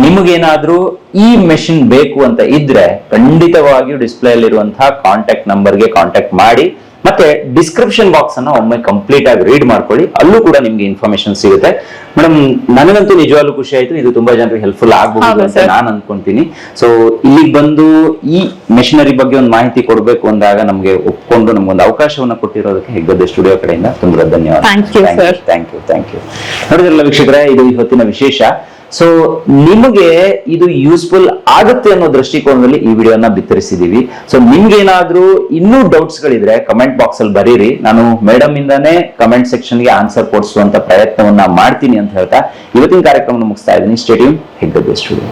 ನಿಮಗೇನಾದ್ರೂ ಈ ಮೆಷಿನ್ ಬೇಕು ಅಂತ ಇದ್ರೆ ಖಂಡಿತವಾಗಿಯೂ ಡಿಸ್ಪ್ಲೇ ಅಲ್ಲಿರುವಂತಹ ಕಾಂಟ್ಯಾಕ್ಟ್ ನಂಬರ್ಗೆ ಕಾಂಟ್ಯಾಕ್ಟ್ ಮಾಡಿ. ಮತ್ತೆ ಡಿಸ್ಕ್ರಿಪ್ಷನ್ ಬಾಕ್ಸ್ ಅನ್ನ ಒಮ್ಮೆ ಕಂಪ್ಲೀಟ್ ಆಗಿ ರೀಡ್ ಮಾಡ್ಕೊಳ್ಳಿ. ಅಲ್ಲೂ ಕೂಡ ನಿಮ್ಗೆ ಇನ್ಫಾರ್ಮೇಶನ್ ಸಿಗುತ್ತೆ. ಮೇಡಮ್ ನನಗಂತೂ ನಿಜವಾಗ್ಲೂ ಖುಷಿ ಆಯ್ತು. ಇದು ತುಂಬಾ ಜನರಿಗೆ ಹೆಲ್ಪ್ಫುಲ್ ಆಗಬಹುದು ಅಂತ. ನಾನು ಅನ್ಕೊಂತೀನಿ. ಸೊ ಇಲ್ಲಿಗೆ ಬಂದು ಈ ಮೆಷಿನರಿ ಬಗ್ಗೆ ಒಂದು ಮಾಹಿತಿ ಕೊಡಬೇಕು ಅಂದಾಗ ನಮ್ಗೆ ಒಪ್ಕೊಂಡು ನಮ್ಗೊಂದು ಅವಕಾಶವನ್ನ ಕೊಟ್ಟಿರೋದಕ್ಕೆ ಹೆಗ್ಗದ್ದೆ ಸ್ಟುಡಿಯೋ ಕಡೆಯಿಂದ. ತುಂಬಾ ಧನ್ಯವಾದ. You, sir. Thank you thank you ನೋಡಿದ್ರಲ್ಲ ವೀಕ್ಷಕರೇ ಇದು ಇವತ್ತಿನ ವಿಶೇಷ. ಸೊ ನಿಮಗೆ ಇದು ಯೂಸ್ಫುಲ್ ಆಗುತ್ತೆ ಅನ್ನೋ ದೃಷ್ಟಿಕೋನದಲ್ಲಿ ಈ ವಿಡಿಯೋನ ಬಿತ್ತರಿಸಿದೀವಿ ಸೊ ನಿಮ್ಗೇನಾದ್ರೂ ಇನ್ನೂ ಡೌಟ್ಸ್ ಗಳಿದ್ರೆ ಕಮೆಂಟ್ ಬಾಕ್ಸ್ ಅಲ್ಲಿ ಬರೀರಿ. ನಾನು ಮೇಡಮ್ ಇಂದಾನೇ ಕಮೆಂಟ್ ಸೆಕ್ಷನ್ಗೆ ಆನ್ಸರ್ ಕೊಡಿಸುವಂತ ಪ್ರಯತ್ನವನ್ನ ಮಾಡ್ತೀನಿ ಅಂತ ಹೇಳ್ತಾ ಇವತ್ತಿನ ಕಾರ್ಯಕ್ರಮ ಮುಗಿಸ್ತಾ ಇದ್ದೀನಿ. Stadium Heggadde studio